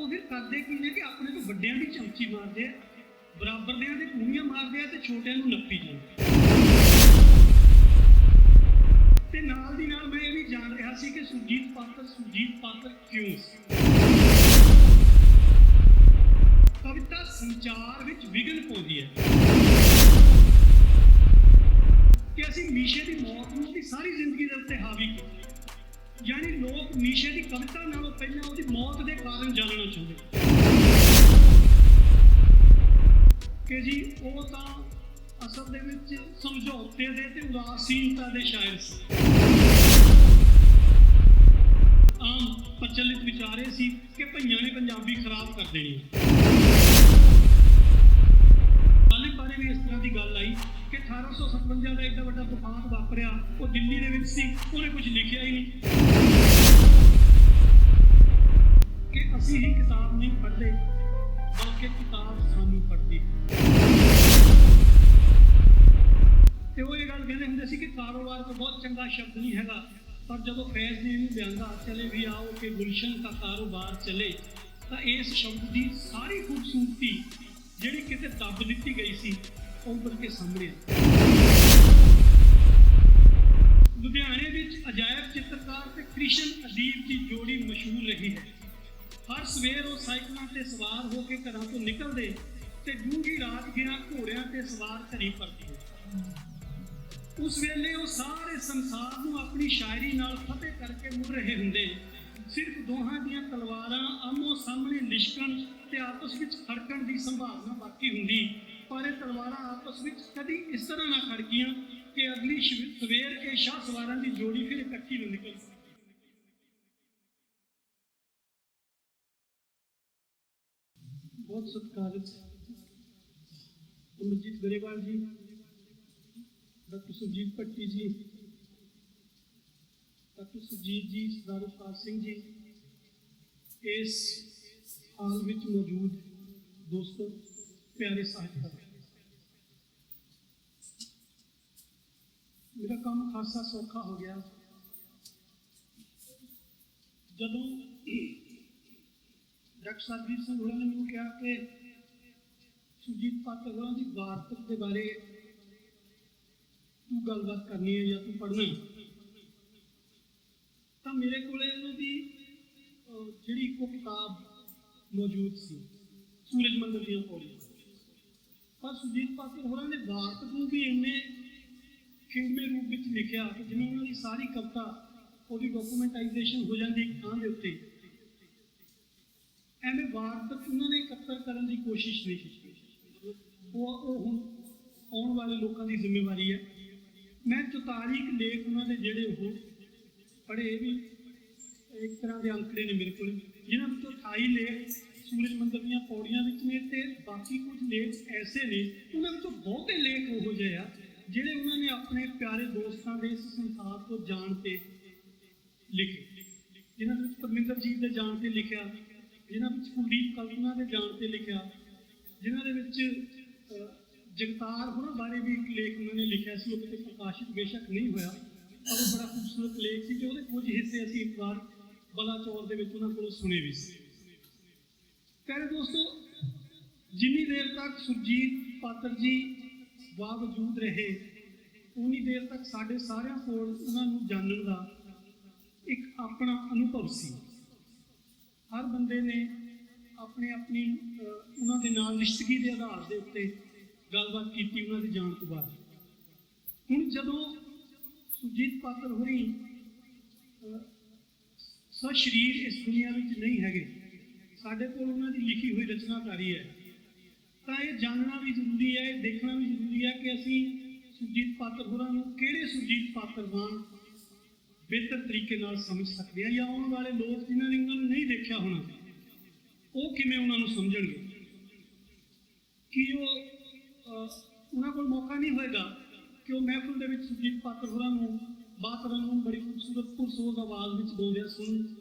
ਉਹ ਫਿਰ ਕਰਦੇ ਕੀ ਨੇ ਕਿ ਆਪਣੇ ਤੋਂ ਵੱਡਿਆਂ ਦੀ ਚਮਚੀ ਮਾਰਦੇ ਆ, ਬਰਾਬਰ ਦਿਆਂ ਦੇ ਕੂਣੀਆਂ ਮਾਰਦੇ ਆ ਤੇ ਛੋਟਿਆਂ ਨੂੰ ਨੱਪੀ ਜਾਂਦੇ ਤੇ ਨਾਲ ਦੀ ਨਾਲ ਮੈਂ ਇਹ ਵੀ ਜਾਣ ਰਿਹਾ ਸੀ ਕਿ ਸੁਰਜੀਤ ਪਾਤਰ ਸੁਰਜੀਤ ਪਾਤਰ ਕਿਉਂ ਕਵਿਤਾ ਸੰਚਾਰ ਵਿੱਚ ਵਿਗਨ ਪਾਉਂਦੀ ਹੈ। ਕਿ ਅਸੀਂ ਨੀਸ਼ੇ ਦੀ ਮੌਤ ਨੂੰ ਉਹਦੀ ਸਾਰੀ ਜ਼ਿੰਦਗੀ ਦੇ ਉੱਤੇ ਹਾਵੀ ਕੀਤਾ ਯਾਨੀ ਲੋਕ ਨੀਸ਼ੇ ਦੀ ਕਵਿਤਾ ਨਾਲੋਂ ਪਹਿਲਾਂ ਉਹਦੀ ਮੌਤ ਦੇ ਕਾਰਨ ਜਾਣਨਾ ਚਾਹੁੰਦੇ ਕਿ ਜੀ, ਉਹ ਤਾਂ ਅਸਲ ਦੇ ਵਿੱਚ ਸਮਝੌਤੇ ਦੇ ਤੇ ਉਦਾਸੀਨਤਾ ਦੇ ਸ਼ਾਇਰ ਸੀ। ਆਮ ਪ੍ਰਚਲਿਤ ਵਿਚਾਰੇ ਸੀ ਕਿ ਭਈਆਂ ਨੇ ਪੰਜਾਬੀ ਖਰਾਬ ਕਰ ਦੇਣੀ ਕਿ 1857 ਦਾ ਇੱਕ ਵੱਡਾ ਤੂਫਾਨ ਵਾਪਰਿਆ, ਉਹ ਦਿੱਲੀ ਦੇ ਵਿੱਚ ਸੀ, ਉਹਨੇ ਕੁਝ ਲਿਖਿਆ ਹੀ ਨਹੀਂ। ਕਿ ਅਸੀਂ ਹੀ ਕਿਤਾਬ ਨਹੀਂ ਪੜ੍ਹਦੇ, ਬਲਕਿ ਕਿਤਾਬ ਸਾਨੂੰ ਪੜ੍ਹਦੀ ਹੈ। ਤੇ ਉਹ ਇਹ ਗੱਲ ਕਹਿੰਦੇ ਹੁੰਦੇ ਸੀ ਕਿ ਕਾਰੋਬਾਰ ਤਾਂ ਬਹੁਤ ਚੰਗਾ ਸ਼ਬਦ ਨਹੀਂ ਹੈਗਾ, ਪਰ ਜਦੋਂ ਫੈਜ਼ ਨੇ ਇਹਨੂੰ ਲਿਆਂਦਾ, ਚਲੇ ਵੀ ਆਓ ਕਿ ਗੁਲਸ਼ਨ ਦਾ ਕਾਰੋਬਾਰ ਚਲੇ, ਤਾਂ ਇਸ ਸ਼ਬਦ ਦੀ ਸਾਰੀ ਖੂਬਸੂਰਤੀ ਜਿਹੜੀ ਕਿਤੇ ਦੱਬ ਦਿੱਤੀ ਗਈ ਸੀ ਉਹ ਉੱਭਰ ਕੇ ਸਾਹਮਣੇ ਆ। ਲੁਧਿਆਣੇ ਵਿੱਚ ਅਜਾਇਬ ਚਿੱਤਰਕਾਰ ਤੇ ਕ੍ਰਿਸ਼ਨ ਅਦੀਬ ਦੀ ਜੋੜੀ ਮਸ਼ਹੂਰ ਰਹੀ ਹੈ। ਹਰ ਸਵੇਰ ਉਹ ਸਾਈਕਲਾਂ ਤੇ ਸਵਾਰ ਹੋ ਕੇ ਘਰਾਂ ਤੋਂ ਨਿਕਲਦੇ ਤੇ ਡੂੰਘੀ ਰਾਤ ਗਿਆ ਘੋੜਿਆਂ ਤੇ ਸਵਾਰ ਘਰੀ ਪਰਤਦੇ ਉਸ ਵੇਲੇ ਉਹ ਸਾਰੇ ਸੰਸਾਰ ਨੂੰ ਆਪਣੀ ਸ਼ਾਇਰੀ ਨਾਲ ਫਤਿਹ ਕਰਕੇ ਮੁੜ ਰਹੇ ਹੁੰਦੇ। ਸਿਰਫ ਦੋਹਾਂ ਦੀਆਂ ਤਲਵਾਰਾਂ ਆਮੋ ਸਾਹਮਣੇ ਲਿਸ਼ਕਣ ਤੇ ਆਪਸ ਵਿੱਚ ਖੜਕਣ ਦੀ ਸੰਭਾਵਨਾ ਬਾਕੀ ਹੁੰਦੀ। ਪਰ ਇਹ ਤਲਵਾਰਾਂ ਆਪਸ ਵਿੱਚ ਕਦੀ ਇਸ ਤਰ੍ਹਾਂ ਨਾ ਖੜਕੀਆਂ ਕਿ ਅਗਲੀ ਸਵੇਰ ਇਹ ਸ਼ਾਹ ਸਵਾਰਾਂ ਦੀ ਜੋੜੀ ਫਿਰ ਇਕੱਠੀ ਨੂੰ ਨਿਕਲ ਸਕੇ। ਬਹੁਤ ਸਤਿਕਾਰਤ ਅਮਰਜੀਤ ਗਰੇਵਾਲ ਜੀ, ਡਾਕਟਰ ਸੁਰਜੀਤ ਪੱਟੀ ਜੀ, ਡਾਕਟਰ ਸੁਰਜੀਤ ਜੀ, ਸਰਦਾਰ ਉਪਾਲ ਸਿੰਘ ਜੀ, ਇਸ ਹਾਲ ਵਿੱਚ ਮੌਜੂਦ ਦੋਸਤੋ ਪਿਆਰੇ ਸਾਹਿਤਕਾਰ ਮੇਰਾ ਕੰਮ ਖਾਸਾ ਸੌਖਾ ਹੋ ਗਿਆ। ਜਦੋਂ ਡਾਕਟਰ ਸਰਜੀਤ ਸਿੰਘ ਹੋਰਾਂ ਨੇ ਮੈਨੂੰ ਕਿਹਾ ਕਿ ਸੁਰਜੀਤ ਪਾਤਰ ਹੋਰਾਂ ਦੀ ਵਾਰਤਕ ਦੇ ਬਾਰੇ ਤੂੰ ਗੱਲਬਾਤ ਕਰਨੀ ਹੈ ਜਾਂ ਤੂੰ ਪੜ੍ਹਨਾ ਤਾਂ ਮੇਰੇ ਕੋਲੇ ਉਹਨਾਂ ਦੀ ਜਿਹੜੀ ਇੱਕੋ ਕਿਤਾਬ ਮੌਜੂਦ ਸੀ, ਸੂਰਜ ਮੰਦਰ ਦੀਆਂ ਪੌੜੀਆਂ। ਪਰ ਸੁਜੀਤ ਪਾਤਰ ਹੋਰਾਂ ਨੇ ਵਾਰਤਕ ਨੂੰ ਵੀ ਇੰਨੇ ਖਿੰਡਵੇਂ ਰੂਪ ਵਿੱਚ ਲਿਖਿਆ ਕਿ ਜਿਵੇਂ ਉਹਨਾਂ ਦੀ ਸਾਰੀ ਕਵਿਤਾ ਉਹਦੀ ਡਾਕੂਮੈਂਟਾਈਜੇਸ਼ਨ ਹੋ ਜਾਂਦੀ ਇੱਕ ਥਾਂ ਦੇ ਉੱਤੇ। ਐਵੇਂ ਵਾਰਤਕ ਉਹਨਾਂ ਨੇ ਇਕੱਤਰ ਕਰਨ ਦੀ ਕੋਸ਼ਿਸ਼ ਨਹੀਂ ਕੀਤੀ। ਉਹ ਉਹ ਹੁਣ ਆਉਣ ਵਾਲੇ ਲੋਕਾਂ ਦੀ ਜ਼ਿੰਮੇਵਾਰੀ ਹੈ। ਮੈਂ 44 ਲੇਖ ਉਹਨਾਂ ਦੇ ਜਿਹੜੇ ਉਹ ਪੜ੍ਹੇ ਵੀ ਇੱਕ ਤਰ੍ਹਾਂ ਦੇ ਅੰਕੜੇ ਨੇ ਮੇਰੇ ਕੋਲ, ਜਿਨ੍ਹਾਂ ਵਿੱਚੋਂ 28 ਲੇਖ ਸੂਰਜ ਮੰਦਰ ਦੀਆਂ ਪੌੜੀਆਂ ਵਿੱਚ ਨੇ ਤੇ ਬਾਕੀ ਕੁਝ ਲੇਖ ਐਸੇ ਨੇ, ਉਹਨਾਂ ਵਿੱਚੋਂ ਬਹੁਤੇ ਲੇਖ ਉਹੋ ਜਿਹੇ ਆ, ਜਿਹੜੇ ਉਹਨਾਂ ਨੇ ਆਪਣੇ ਪਿਆਰੇ ਦੋਸਤਾਂ ਦੇ ਇਸ ਸੰਸਾਰ ਤੋਂ ਜਾਣ ਤੇ ਲਿਖੇ। ਜਿਨ੍ਹਾਂ ਵਿੱਚ ਪਰਮਿੰਦਰਜੀਤ ਦੇ ਜਾਣ ਤੇ ਲਿਖਿਆ, ਜਿਨ੍ਹਾਂ ਵਿੱਚ ਕੁਲਦੀਪ ਕਲਪਨਾ ਦੇ ਜਾਣ ਤੇ ਲਿਖਿਆ, ਜਿਨ੍ਹਾਂ ਦੇ ਵਿੱਚ ਜਗਤਾਰ ਹੋਰਾਂ ਬਾਰੇ ਵੀ ਇੱਕ ਲੇਖ ਉਹਨਾਂ ਨੇ ਲਿਖਿਆ ਸੀ, ਉਹ ਕਿਤੇ ਪ੍ਰਕਾਸ਼ਿਤ ਬੇਸ਼ੱਕ ਨਹੀਂ ਹੋਇਆ, ਪਰ ਉਹ ਬੜਾ ਖੂਬਸੂਰਤ ਲੇਖ ਸੀ ਤੇ ਉਹਦੇ ਕੁਝ ਹਿੱਸੇ ਅਸੀਂ ਇੱਕ ਵਾਰ ਬਲਾਚੌਰ ਦੇ ਵਿੱਚ ਉਹਨਾਂ ਕੋਲੋਂ ਸੁਣੇ ਵੀ ਸੀ। ਪਿਆਰੇ ਦੋਸਤੋ ਜਿੰਨੀ ਦੇਰ ਤੱਕ ਸੁਰਜੀਤ ਪਾਤਰ ਜੀ ਬਾਵਜੂਦ ਰਹੇ ਉਨੀ ਦੇਰ ਤੱਕ ਸਾਡੇ ਸਾਰਿਆਂ ਕੋਲ ਉਹਨਾਂ ਨੂੰ ਜਾਣਨ ਦਾ ਇੱਕ ਆਪਣਾ ਅਨੁਭਵ ਸੀ। ਹਰ ਬੰਦੇ ਨੇ ਆਪਣੇ ਆਪਣੀ ਉਹਨਾਂ ਦੇ ਨਾਲ ਰਿਸ਼ਤਗੀ ਦੇ ਆਧਾਰ ਦੇ ਉੱਤੇ ਗੱਲਬਾਤ ਕੀਤੀ ਉਹਨਾਂ ਦੇ ਜਾਣ ਤੋਂ ਬਾਅਦ। ਹੁਣ ਜਦੋਂ ਸੁਜੀਤ ਪਾਤਰ ਹੋਰੀ ਅਹ, ਸਸ਼ਰੀਰ ਇਸ ਦੁਨੀਆ ਵਿੱਚ ਨਹੀਂ ਹੈਗੇ ਸਾਡੇ ਕੋਲ ਉਹਨਾਂ ਦੀ ਲਿਖੀ ਹੋਈ ਰਚਨਾਕਾਰੀ ਹੈ। ਤਾਂ ਇਹ ਜਾਣਨਾ ਵੀ ਜ਼ਰੂਰੀ ਹੈ, ਇਹ ਦੇਖਣਾ ਵੀ ਜ਼ਰੂਰੀ ਹੈ ਕਿ ਅਸੀਂ ਸੁਰਜੀਤ ਪਾਤਰ ਹੋਰਾਂ ਨੂੰ ਕਿਹੜੇ ਸੁਰਜੀਤ ਪਾਤਰ ਵਾਂਗ ਬਿਹਤਰ ਤਰੀਕੇ ਨਾਲ ਸਮਝ ਸਕਦੇ ਹਾਂ ਜਾਂ ਆਉਣ ਵਾਲੇ ਲੋਕ ਜਿਨ੍ਹਾਂ ਨੇ ਉਹਨਾਂ ਨੂੰ ਨਹੀਂ ਦੇਖਿਆ ਹੋਣਾ, ਉਹ ਕਿਵੇਂ ਉਹਨਾਂ ਨੂੰ ਸਮਝਣਗੇ? ਕਿ ਉਹ ਉਹਨਾਂ ਕੋਲ ਮੌਕਾ ਨਹੀਂ ਹੋਏਗਾ ਕਿ ਉਹ ਮਹਿਫਿਲ ਦੇ ਵਿੱਚ ਸੁਰਜੀਤ ਪਾਤਰ ਹੋਰਾਂ ਨੂੰ, ਬਾਤਰਾਂ ਨੂੰ ਬੜੀ ਖੂਬਸੂਰਤ ਪੁਰਸੋਜ਼ ਆਵਾਜ਼ ਵਿੱਚ ਬੋਲਦਿਆਂ ਸੁਣਨ?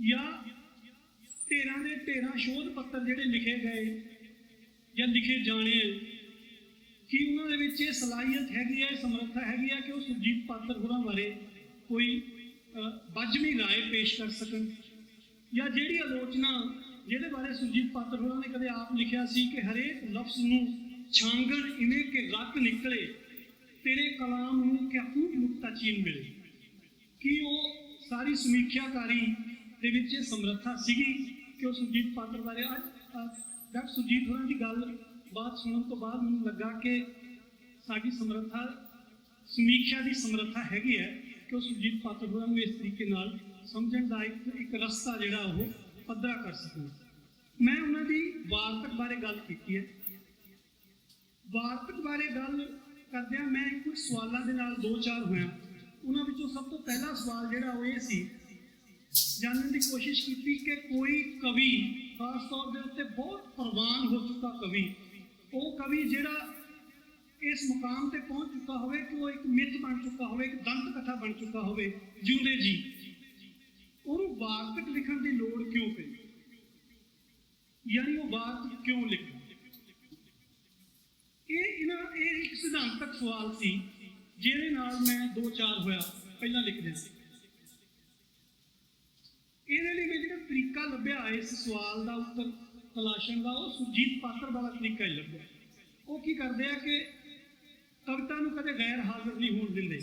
ਜਾਂ ਢੇਰਾਂ ਦੇ ਢੇਰਾਂ ਸ਼ੋਧ ਪੱਤਰ ਜਿਹੜੇ ਲਿਖੇ ਗਏ ਜਾਂ ਲਿਖੇ ਜਾਣੇ ਆ ਕਿ ਉਹਨਾਂ ਦੇ ਵਿੱਚ ਇਹ ਸਲਾਹੀਅਤ ਹੈਗੀ ਹੈ ਇਹ ਸਮਰੱਥਾ ਹੈਗੀ ਹੈ ਕਿ ਉਹ ਸੁਰਜੀਤ ਪਾਤਰ ਹੋਰਾਂ ਬਾਰੇ ਕੋਈ ਅਹ, ਬੱਝਵੀਂ ਰਾਏ ਪੇਸ਼ ਕਰ ਸਕਣ? ਜਾਂ ਜਿਹੜੀ ਆਲੋਚਨਾ ਜਿਹਦੇ ਬਾਰੇ ਸੁਰਜੀਤ ਪਾਤਰ ਹੋਰਾਂ ਨੇ ਕਦੇ ਆਪ ਲਿਖਿਆ ਸੀ ਕਿ ਹਰੇਕ ਲਫ਼ਜ਼ ਨੂੰ ਛਾਂਗਣ ਇਵੇਂ ਕਿ ਰੱਤ ਨਿਕਲੇ ਤੇਰੇ ਕਲਾਮ ਨੂੰ ਕਿ ਅਕੂਟ ਨੁਕਤਾ ਚੀਨ ਮਿਲੇ? ਕੀ ਉਹ ਸਾਰੀ ਸਮੀਖਿਆਕਾਰੀ ਦੇ ਵਿੱਚ ਇਹ ਸਮਰੱਥਾ ਸੀਗੀ ਕਿ ਉਹ ਸੁਰਜੀਤ ਪਾਤਰ ਬਾਰੇ ਅੱਜ ਡਾਕਟਰ ਸੁਰਜੀਤ ਹੋਰਾਂ ਦੀ ਗੱਲ ਬਾਤ ਸੁਣਨ ਤੋਂ ਬਾਅਦ ਮੈਨੂੰ ਲੱਗਾ ਕਿ ਸਾਡੀ ਸਮਰੱਥਾ, ਸਮੀਖਿਆ ਦੀ ਸਮਰੱਥਾ ਹੈਗੀ ਹੈ ਕਿ ਉਹ ਸੁਰਜੀਤ ਪਾਤਰ ਹੋਰਾਂ ਨੂੰ ਇਸ ਤਰੀਕੇ ਨਾਲ ਸਮਝਣ ਦਾ ਇੱਕ ਇੱਕ ਰਸਤਾ ਜਿਹੜਾ ਉਹ ਪੱਧਰਾ ਕਰ ਸਕਣ। ਮੈਂ ਉਹਨਾਂ ਦੀ ਵਾਰਤਕ ਬਾਰੇ ਗੱਲ ਕੀਤੀ ਹੈ। ਵਾਰਤਕ ਬਾਰੇ ਗੱਲ ਕਰਦਿਆਂ ਮੈਂ ਕੁਝ ਸਵਾਲਾਂ ਦੇ ਨਾਲ ਦੋ ਚਾਰ ਹੋਇਆ। ਉਹਨਾਂ ਵਿੱਚੋਂ ਸਭ ਤੋਂ ਪਹਿਲਾ ਸਵਾਲ ਜਿਹੜਾ ਉਹ ਇਹ ਸੀ ਜਾਣਨ ਦੀ ਕੋਸ਼ਿਸ਼ ਕੀਤੀ ਕਿ ਕੋਈ ਕਵੀ, ਖਾਸ ਤੌਰ ਦੇ ਉੱਤੇ ਬਹੁਤ ਪ੍ਰਵਾਨ ਹੋ ਚੁੱਕਾ ਕਵੀ, ਉਹ ਕਵੀ ਜਿਹੜਾ ਇਸ ਮੁਕਾਮ ਤੇ ਪਹੁੰਚ ਚੁੱਕਾ ਹੋਵੇ ਕਿ ਉਹ ਇੱਕ ਮਿੱਥ ਬਣ ਚੁੱਕਾ ਹੋਵੇ, ਇੱਕ ਦੰਤ ਕਥਾ ਬਣ ਚੁੱਕਾ ਹੋਵੇ, ਜਿਉਂਦੇ ਜੀ। ਉਹਨੂੰ ਵਾਰਤਕ ਲਿਖਣ ਦੀ ਲੋੜ ਕਿਉਂ ਪਈ? ਯਾਨੀ ਉਹ ਵਾਰਤਕ ਕਿਉਂ ਲਿਖਦਾ ਇਹ ਇਹਨਾਂ, ਇਹ ਇੱਕ ਸਿਧਾਂਤਕ ਸਵਾਲ ਸੀ, ਜਿਹਦੇ ਨਾਲ ਮੈਂ ਦੋ ਚਾਰ ਹੋਇਆ ਪਹਿਲਾਂ ਲਿਖਦੇ ਸੀ ਇਹਦੇ ਲਈ ਮੈਂ ਜਿਹੜਾ ਤਰੀਕਾ ਲੱਭਿਆ, ਇਸ ਸਵਾਲ ਦਾ ਉੱਤਰ ਤਲਾਸ਼ਣ ਦਾ, ਉਹ ਸੁਰਜੀਤ ਪਾਤਰ ਵਾਲਾ ਤਰੀਕਾ ਹੀ ਲੱਭਿਆ। ਉਹ ਕੀ ਕਰਦੇ ਆ ਕਿ ਕਵਿਤਾ ਨੂੰ ਕਦੇ ਗੈਰ ਹਾਜ਼ਰ ਨਹੀਂ ਹੋਣ ਦਿੰਦੇ।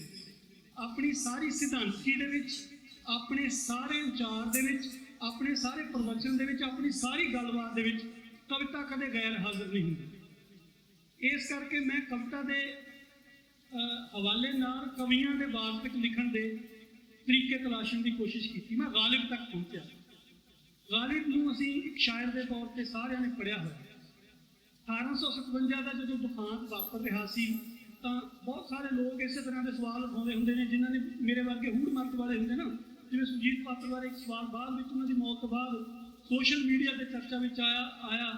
ਆਪਣੀ ਸਾਰੀ ਸਿਧਾਂਤੀ ਦੇ ਵਿੱਚ, ਆਪਣੇ ਸਾਰੇ ਵਿਚਾਰ ਦੇ ਵਿੱਚ, ਆਪਣੇ ਸਾਰੇ ਪ੍ਰਵਚਨ ਦੇ ਵਿੱਚ, ਆਪਣੀ ਸਾਰੀ ਗੱਲਬਾਤ ਦੇ ਵਿੱਚ ਕਵਿਤਾ ਕਦੇ ਗੈਰ ਹਾਜ਼ਰ ਨਹੀਂ ਹੁੰਦੀ। ਇਸ ਕਰਕੇ ਮੈਂ ਕਵਿਤਾ ਦੇ ਹਵਾਲੇ ਨਾਲ ਕਵੀਆਂ ਦੇ ਵਾਰਤਕ ਲਿਖਣ ਦੇ ਤਰੀਕੇ ਤਲਾਸ਼ਣ ਦੀ ਕੋਸ਼ਿਸ਼ ਕੀਤੀ। ਮੈਂ ਗਾਲਿਬ ਤੱਕ ਪਹੁੰਚਿਆ। ਗਾਲਿਬ ਨੂੰ ਅਸੀਂ ਇੱਕ ਸ਼ਾਇਰ ਦੇ ਤੌਰ ਤੇ ਸਾਰਿਆਂ ਨੇ ਪੜ੍ਹਿਆ ਹੋਇਆ 1857 ਦਾ ਜਦੋਂ ਦੁਖਾਂਤ ਵਾਪਰ ਰਿਹਾ ਸੀ, ਤਾਂ ਬਹੁਤ ਸਾਰੇ ਲੋਕ ਇਸੇ ਤਰ੍ਹਾਂ ਦੇ ਸਵਾਲ ਉਠਾਉਂਦੇ ਹੁੰਦੇ ਨੇ, ਜਿਨ੍ਹਾਂ ਨੇ ਮੇਰੇ ਵਰਗੇ ਹੂੜ ਮਰਦ ਵਾਲੇ ਹੁੰਦੇ ਨਾ, ਜਿਵੇਂ ਸੁਜੀਤ ਪਾਤਰ ਬਾਰੇ ਇੱਕ ਸਵਾਲ ਬਾਅਦ ਵਿੱਚ ਉਹਨਾਂ ਦੀ ਮੌਤ ਤੋਂ ਬਾਅਦ ਸੋਸ਼ਲ ਮੀਡੀਆ ਤੇ ਚਰਚਾ ਵਿੱਚ ਆਇਆ ਆਇਆ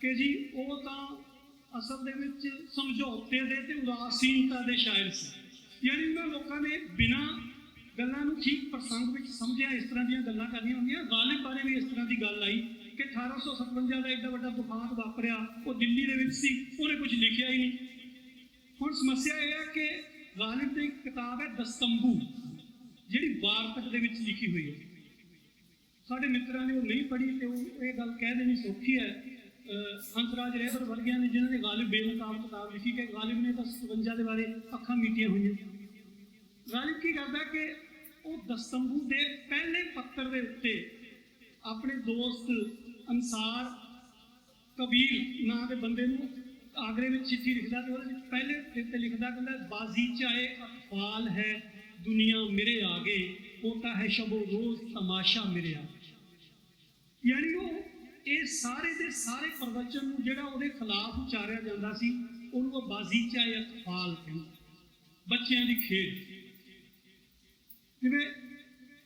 ਕਿ ਜੀ ਉਹ ਤਾਂ ਅਸਲ ਦੇ ਵਿੱਚ ਸਮਝੌਤੇ ਦੇ ਤੇ ਉਦਾਸੀਨਤਾ ਦੇ ਸ਼ਾਇਰ ਸੀ। ਯਾਨੀ ਉਹਨਾਂ ਲੋਕਾਂ ਨੇ ਬਿਨਾਂ ਗੱਲਾਂ ਨੂੰ ਠੀਕ ਪ੍ਰਸੰਗ ਵਿੱਚ ਸਮਝਿਆ, ਇਸ ਤਰ੍ਹਾਂ ਦੀਆਂ ਗੱਲਾਂ ਕਰਨੀਆਂ ਹੁੰਦੀਆਂ। ਗਾਲਿਬ ਬਾਰੇ ਵੀ ਇਸ ਤਰ੍ਹਾਂ ਦੀ ਗੱਲ ਆਈ ਕਿ 1857 ਦਾ ਇੱਡਾ ਵੱਡਾ ਦੁਖਾਂਤ ਵਾਪਰਿਆ, ਉਹ ਦਿੱਲੀ ਦੇ ਵਿੱਚ ਸੀ, ਉਹਨੇ ਕੁਝ ਲਿਖਿਆ ਹੀ ਨਹੀਂ। ਹੁਣ ਸਮੱਸਿਆ ਇਹ ਹੈ ਕਿ ਗਾਲਿਬ ਦੀ ਕਿਤਾਬ ਹੈ ਦਸਤੰਬੂ, ਜਿਹੜੀ ਵਾਰਤਕ ਦੇ ਵਿੱਚ ਲਿਖੀ ਹੋਈ ਹੈ। ਸਾਡੇ ਮਿੱਤਰਾਂ ਨੇ ਉਹ ਨਹੀਂ ਪੜ੍ਹੀ ਤੇ ਉਹ ਇਹ ਗੱਲ ਕਹਿ ਦੇਣੀ ਸੌਖੀ ਹੈ। ਅਹ ਹੰਸਰਾਜ ਰਹਿਬਰ ਵਰਗਿਆਂ ਨੇ ਜਿਨ੍ਹਾਂ ਨੇ ਗਾਲਿਬ ਬੇਨਕਾਬ ਕਿਤਾਬ ਲਿਖੀ ਕਿ ਗਾਲਿਬ ਨੇ ਤਾਂ 57 ਦੇ ਬਾਰੇ ਅੱਖਾਂ ਮੀਟੀਆਂ ਹੋਈਆਂ। ਗਾਲਿਬ ਕੀ ਕਰਦਾ ਕਿ ਉਹ ਦਸਤੰਬੂ ਦੇ ਪਹਿਲੇ ਪੱਤਰ ਦੇ ਉੱਤੇ ਆਪਣੇ ਦੋਸਤ ਅਨਸਾਰ ਕਬੀਰ ਨਾਂ ਦੇ ਬੰਦੇ ਨੂੰ ਆਗਰੇ ਵਿੱਚ ਚਿੱਠੀ ਲਿਖਦਾ ਤੇ ਉਹਦੇ ਵਿੱਚ ਪਹਿਲੇ ਤੇ ਲਿਖਦਾ ਕਹਿੰਦਾ, ਬਾਜ਼ੀ ਚਾਹੇ ਅਤਫਾਲ ਹੈ, ਦੁਨੀਆ ਮੇਰੇ ਆਗੇ ਹੋਤਾ ਹੈ ਸ਼ਬੋ ਰੋਜ਼ ਤਮਾਸ਼ਾ ਮੇਰੇ ਆ ਯਾਨੀ ਉਹ ਇਹ ਸਾਰੇ ਦੇ ਸਾਰੇ ਪ੍ਰਵਚਨ ਨੂੰ ਜਿਹੜਾ ਉਹਦੇ ਖਿਲਾਫ ਉਚਾਰਿਆ ਜਾਂਦਾ ਸੀ, ਉਹਨੂੰ ਉਹ ਬਾਜ਼ੀ ਚਾਏ ਅਤਫਾਲ ਕਹਿੰਦਾ। ਬੱਚਿਆਂ ਦੀ ਖੇਡ। ਜਿਵੇਂ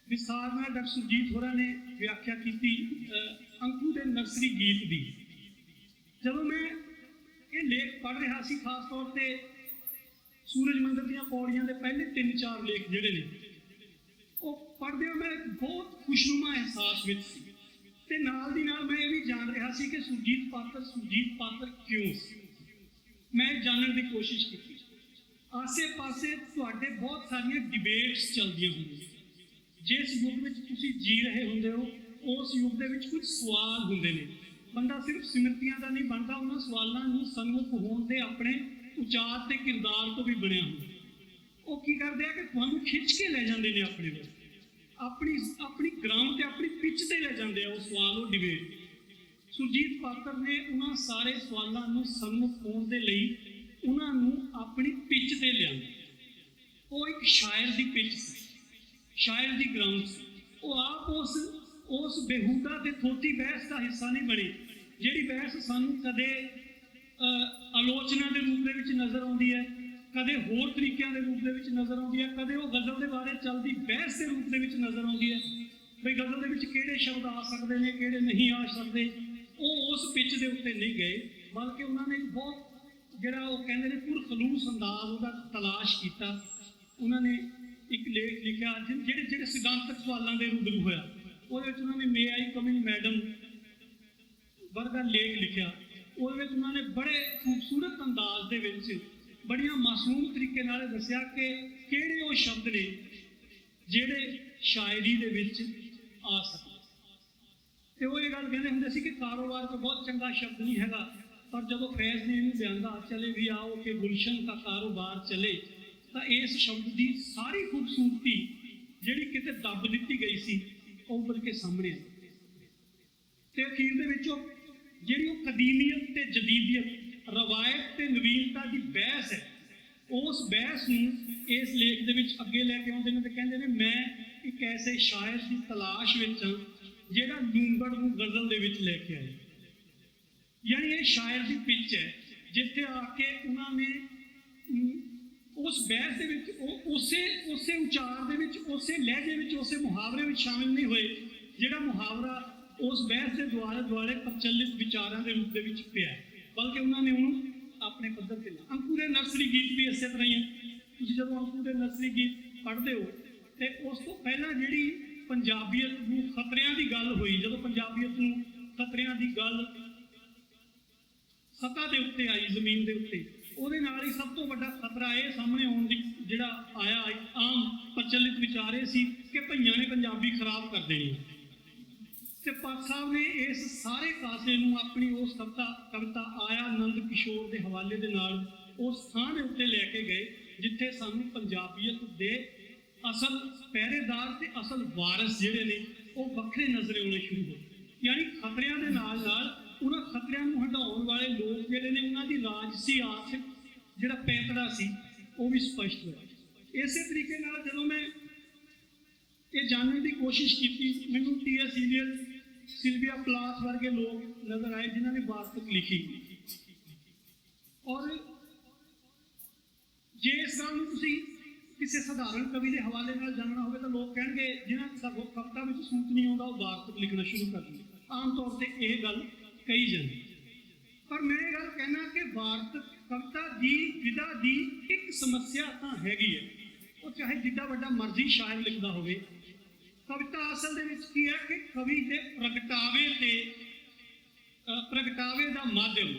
ਵਿਸਾਰ ਨਾਲ ਡਾਕਟਰ ਸੁਰਜੀਤ ਹੋਰਾਂ ਨੇ ਵਿਆਖਿਆ ਕੀਤੀ ਅੰਕੂ ਦੇ ਨਰਸਰੀ ਗੀਤ ਦੀ। ਜਦੋਂ ਮੈਂ ਇਹ ਲੇਖ ਪੜ੍ਹ ਰਿਹਾ ਸੀ, ਖਾਸ ਤੌਰ ਤੇ ਸੂਰਜ ਮੰਦਰ ਦੀਆਂ ਪੌੜੀਆਂ ਦੇ ਪਹਿਲੇ ਤਿੰਨ ਚਾਰ ਲੇਖ ਜਿਹੜੇ ਨੇ, ਉਹ ਪੜ੍ਹਦੇ ਪੜ੍ਹਦਿਆਂ ਮੈਂ ਬਹੁਤ ਖੁਸ਼ਨੁਮਾ ਅਹਿਸਾਸ ਵਿੱਚ ਸੀ। ਤੇ ਨਾਲ ਦੀ ਨਾਲ ਮੈਂ ਇਹ ਵੀ ਜਾਣ ਰਿਹਾ ਸੀ ਕਿ ਸੁਰਜੀਤ ਪਾਤਰ ਸੁਰਜੀਤ ਪਾਤਰ ਕਿਉਂ ਸੀ? ਮੈਂ ਜਾਣਨ ਦੀ ਕੋਸ਼ਿਸ਼ ਕੀਤੀ। ਆਸੇ-ਪਾਸੇ ਤੁਹਾਡੇ ਬਹੁਤ ਸਾਰੀਆਂ ਡਿਬੇਟਸ ਚੱਲਦੀਆਂ ਹੁੰਦੀਆਂ ਜਿਸ ਯੁੱਗ ਵਿੱਚ ਤੁਸੀਂ ਜੀ ਰਹੇ ਹੁੰਦੇ ਹੋ, ਉਸ ਯੁੱਗ ਦੇ ਵਿੱਚ ਕੁਝ ਸਵਾਲ ਹੁੰਦੇ ਨੇ। ਬੰਦਾ ਸਿਰਫ ਸਿਮਰਤੀਆਂ ਦਾ ਨਹੀਂ ਬਣਦਾ, ਉਹਨਾਂ ਸਵਾਲਾਂ ਨੂੰ ਸਨਮੁਖ ਹੋਣ ਦੇ ਆਪਣੇ ਉਚਾਰ ਤੇ ਕਿਰਦਾਰ ਤੋਂ ਵੀ ਬਣਿਆ ਹੁੰਦਾ ਉਹ ਕੀ ਕਰਦੇ ਆ ਕਿ ਤੁਹਾਨੂੰ ਖਿੱਚ ਕੇ ਲੈ ਜਾਂਦੇ ਨੇ ਆਪਣੇ ਵੱਲ। ਆਪਣੀ ਆਪਣੀ ਗਰਾਊਂਡ ਤੇ ਆਪਣੀ ਪਿੱਚ ਤੇ ਲੈ ਜਾਂਦੇ ਆ ਉਹ ਸਵਾਲ, ਉਹ ਡਿਬੇਟ ਸੁਰਜੀਤ ਪਾਤਰ ਨੇ ਉਹਨਾਂ ਸਾਰੇ ਸਵਾਲਾਂ ਨੂੰ ਸਨਮੁਖ ਹੋਣ ਦੇ ਲਈ ਉਹਨਾਂ ਨੂੰ ਆਪਣੀ ਪਿੱਚ ਤੇ ਲਿਆਂਦਾ। ਉਹ ਇੱਕ ਸ਼ਾਇਰ ਦੀ ਪਿੱਚ ਸੀ, ਸ਼ਾਇਰ ਦੀ ਗਰਾਊਂਡ ਸੀ। ਉਹ ਆਪ ਉਸ ਉਸ ਬੇਹੂਦਾ ਤੇ ਥੋਤੀ ਬਹਿਸ ਦਾ ਹਿੱਸਾ ਨਹੀਂ ਬਣੀ, ਜਿਹੜੀ ਬਹਿਸ ਸਾਨੂੰ ਕਦੇ ਆਲੋਚਨਾ ਦੇ ਰੂਪ ਦੇ ਵਿੱਚ ਨਜ਼ਰ ਆਉਂਦੀ ਹੈ, ਕਦੇ ਹੋਰ ਤਰੀਕਿਆਂ ਦੇ ਰੂਪ ਦੇ ਵਿੱਚ ਨਜ਼ਰ ਆਉਂਦੀ ਹੈ, ਕਦੇ ਉਹ ਗਜ਼ਲ ਦੇ ਬਾਰੇ ਚੱਲਦੀ ਬਹਿਸ ਦੇ ਰੂਪ ਦੇ ਵਿੱਚ ਨਜ਼ਰ ਆਉਂਦੀ ਹੈ, ਵੀ ਗਜ਼ਲ ਦੇ ਵਿੱਚ ਕਿਹੜੇ ਸ਼ਬਦ ਆ ਸਕਦੇ ਨੇ, ਕਿਹੜੇ ਨਹੀਂ ਆ ਸਕਦੇ। ਉਹ ਉਸ ਪਿੱਚ ਦੇ ਉੱਤੇ ਨਹੀਂ ਗਏ, ਬਲਕਿ ਉਹਨਾਂ ਨੇ ਬਹੁਤ ਜਿਹੜਾ ਉਹ ਕਹਿੰਦੇ ਨੇ ਪੁਰ ਖਲੂਸ ਅੰਦਾਜ਼ ਉਹਦਾ ਤਲਾਸ਼ ਕੀਤਾ। ਉਹਨਾਂ ਨੇ ਇੱਕ ਲੇਖ ਲਿਖਿਆ ਜਿਹੜੇ ਜਿਹੜੇ ਸਿਧਾਂਤਕ ਸਵਾਲਾਂ ਦੇ ਰੂਬਰੂ ਹੋਇਆ। ਉਹਦੇ ਵਿੱਚ ਉਹਨਾਂ ਨੇ ਮੇ ਆਈ ਕਮਿੰਗ ਮੈਡਮ ਵਰਗਾ ਲੇਖ ਲਿਖਿਆ। ਉਹਦੇ ਵਿੱਚ ਉਹਨਾਂ ਨੇ ਬੜੇ ਖੂਬਸੂਰਤ ਅੰਦਾਜ਼ ਦੇ ਵਿੱਚ ਬੜੀਆਂ ਮਾਸੂਮ ਤਰੀਕੇ ਨਾਲ ਦੱਸਿਆ ਕਿ ਕਿਹੜੇ ਉਹ ਸ਼ਬਦ ਨੇ ਜਿਹੜੇ ਸ਼ਾਇਰੀ ਦੇ ਵਿੱਚ ਆ ਸਕਦੇ ਕਹਿੰਦੇ ਹੁੰਦੇ ਸੀ ਕਿ ਕਾਰੋਬਾਰ ਕੋਈ ਬਹੁਤ ਚੰਗਾ ਸ਼ਬਦ ਨਹੀਂ ਹੈਗਾ। ਪਰ ਜਦੋਂ ਫੈਜ਼ ਨੇ ਇਹਨੂੰ ਲਿਆਂਦਾ ਚਲੇ ਵੀ ਆਓ ਕਿ ਗੁਲਸ਼ਨ ਦਾ ਕਾਰੋਬਾਰ ਚਲੇ, ਤਾਂ ਇਸ ਸ਼ਬਦ ਦੀ ਸਾਰੀ ਖੂਬਸੂਰਤੀ ਜਿਹੜੀ ਕਿਤੇ ਦੱਬ ਦਿੱਤੀ ਗਈ ਸੀ, ਉਹ ਉੱਭਰ ਕੇ ਸਾਹਮਣੇ ਆਈ। ਤੇ ਅਖੀਰ ਦੇ ਵਿੱਚ ਉਹ ਜਿਹੜੀ ਉਹ ਕਦੀਮੀਅਤ ਤੇ ਜਦੀਦੀਅਤ, ਰਵਾਇਤ ਤੇ ਨਵੀਨਤਾ ਦੀ ਬਹਿਸ ਹੈ, ਉਸ ਬਹਿਸ ਨੂੰ ਇਸ ਲੇਖ ਦੇ ਵਿੱਚ ਅੱਗੇ ਲੈ ਕੇ ਆਉਂਦੇ ਨੇ ਤੇ ਕਹਿੰਦੇ ਨੇ, ਮੈਂ ਇੱਕ ਐਸੇ ਸ਼ਾਇਰ ਦੀ ਤਲਾਸ਼ ਵਿੱਚ ਹਾਂ, ਜਿਹੜਾ ਲੂੰਗੜ ਨੂੰ ਗਜ਼ਲ ਦੇ ਵਿੱਚ ਲੈ ਕੇ ਆਏ ਯਾਨੀ ਇਹ ਸ਼ਾਇਰ ਦੀ ਪਿੱਚ ਹੈ, ਜਿੱਥੇ ਆ ਕੇ ਉਹਨਾਂ ਨੇ ਉਸ ਬਹਿਸ ਦੇ ਵਿੱਚ, ਉਹ ਉਸੇ ਉਸੇ ਉਚਾਰ ਦੇ ਵਿੱਚ, ਉਸੇ ਲਹਿਜੇ ਵਿੱਚ, ਉਸੇ ਮੁਹਾਵਰੇ ਵਿੱਚ ਸ਼ਾਮਿਲ ਨਹੀਂ ਹੋਏ, ਜਿਹੜਾ ਮੁਹਾਵਰਾ ਉਸ ਬਹਿਸ ਦੇ ਦੁਆਲੇ ਦੁਆਲੇ ਪ੍ਰਚਲਿਤ ਵਿਚਾਰਾਂ ਦੇ ਰੂਪ ਦੇ ਵਿੱਚ ਪਿਆ ਬਲਕਿ ਉਹਨਾਂ ਨੇ ਉਹਨੂੰ ਆਪਣੇ ਪੱਧਰ ਤੇ ਲਿਆ ਅੰਕੁਰੇ ਨਰਸਰੀ ਗੀਤ ਵੀ ਇਸੇ ਤਰ੍ਹਾਂ ਹੀ ਹੈ। ਤੁਸੀਂ ਜਦੋਂ ਅੰਕੁਰੇ ਨਰਸਰੀ ਗੀਤ ਪੜ੍ਹਦੇ ਹੋ, ਤੇ ਉਸ ਤੋਂ ਪਹਿਲਾਂ ਜਿਹੜੀ ਪੰਜਾਬੀਅਤ ਨੂੰ ਖਤਰਿਆਂ ਦੀ ਗੱਲ ਹੋਈ, ਜਦੋਂ ਪੰਜਾਬੀਅਤ ਨੂੰ ਖਤਰਿਆਂ ਦੀ ਗੱਲ ਸਤਾ ਦੇ ਉੱਤੇ ਆਈ, ਜ਼ਮੀਨ ਦੇ ਉੱਤੇ ਉਹਦੇ ਨਾਲ ਹੀ ਸਭ ਤੋਂ ਵੱਡਾ ਖਤਰਾ ਇਹ ਸਾਹਮਣੇ ਆਉਣ ਦੀ ਜਿਹੜਾ ਆਇਆ ਆਮ ਪ੍ਰਚਲਿਤ ਵਿਚਾਰ ਇਹ ਸੀ ਕਿ ਭਈਆਂ ਨੇ ਪੰਜਾਬੀ ਖਰਾਬ ਕਰ ਦੇਣੀ ਹੈ। ਤੇ ਪਾਕ ਸਾਹਿਬ ਨੇ ਇਸ ਸਾਰੇ ਕਾਸੇ ਨੂੰ ਆਪਣੀ ਉਹ ਕਵਿਤਾ ਕਵਿਤਾ ਆਇਆ ਨੰਦ ਕਿਸ਼ੋਰ ਦੇ ਹਵਾਲੇ ਦੇ ਨਾਲ ਉਸ ਥਾਂ ਦੇ ਉੱਤੇ ਲੈ ਕੇ ਗਏ, ਜਿੱਥੇ ਸਾਨੂੰ ਪੰਜਾਬੀਅਤ ਦੇ ਅਸਲ ਪਹਿਰੇਦਾਰ ਤੇ ਅਸਲ ਵਾਰਿਸ ਜਿਹੜੇ ਨੇ, ਉਹ ਵੱਖਰੇ ਨਜ਼ਰ ਆਉਣੇ ਸ਼ੁਰੂ ਹੋਏ ਯਾਨੀ ਖਤਰਿਆਂ ਦੇ ਨਾਲ ਨਾਲ ਉਹਨਾਂ ਖਤਰਿਆਂ ਨੂੰ ਹਟਾਉਣ ਵਾਲੇ ਲੋਕ ਜਿਹੜੇ ਨੇ, ਉਹਨਾਂ ਦੀ ਰਾਜਸੀ ਆਸ ਜਿਹੜਾ ਪੈਂਤੜਾ ਸੀ, ਉਹ ਵੀ ਸਪਸ਼ਟ ਹੋਇਆ। ਇਸੇ ਤਰੀਕੇ ਨਾਲ ਜਦੋਂ ਮੈਂ ਇਹ ਜਾਣਨ ਦੀ ਕੋਸ਼ਿਸ਼ ਕੀਤੀ, ਮੈਨੂੰ ਟੀਐਸ ਸੀਰੀਅਲ ਸਿਲਵੀਆ ਪਲਾਸ ਵਰਗੇ ਲੋਕ ਨਜ਼ਰ ਆਏ, ਜਿਨ੍ਹਾਂ ਨੇ ਵਾਰਤਕ ਲਿਖੀ। ਔਰ ਜੇ ਇਸ ਗੱਲ ਨੂੰ ਤੁਸੀਂ ਕਿਸੇ ਸਧਾਰਨ ਕਵੀ ਦੇ ਹਵਾਲੇ ਨਾਲ ਜਾਣਨਾ ਹੋਵੇ, ਤਾਂ ਲੋਕ ਕਹਿਣਗੇ, ਜਿਨ੍ਹਾਂ ਦਾ ਕਵਿਤਾ ਵਿੱਚ ਸੂਤ ਨਹੀਂ ਆਉਂਦਾ, ਉਹ ਵਾਰਤਕ ਲਿਖਣਾ ਸ਼ੁਰੂ ਕਰ ਦਿੰਦੇ। ਆਮ ਤੌਰ ਤੇ ਇਹ ਗੱਲ ਕਹੀ ਜਾਂਦੀ ਪਰ ਮੈਂ ਇਹ ਗੱਲ ਕਹਿਣਾ ਕਿ ਵਾਰਤਕ ਕਵਿਤਾ ਦੀ ਵਿਦਾ ਦੀ ਇੱਕ ਸਮੱਸਿਆ ਤਾਂ ਹੈਗੀ ਹੈ। ਉਹ ਚਾਹੇ ਜਿੱਡਾ ਵੱਡਾ ਮਰਜ਼ੀ ਸ਼ਾਇਰ ਲਿਖਦਾ ਹੋਵੇ। ਕਵਿਤਾ ਅਸਲ ਦੇ ਵਿੱਚ ਕੀ ਹੈ ਕਿ ਕਵੀ ਦੇ ਪ੍ਰਗਟਾਵੇ ਤੇ ਪ੍ਰਗਟਾਵੇ ਦਾ ਮਾਧਿਅਮ,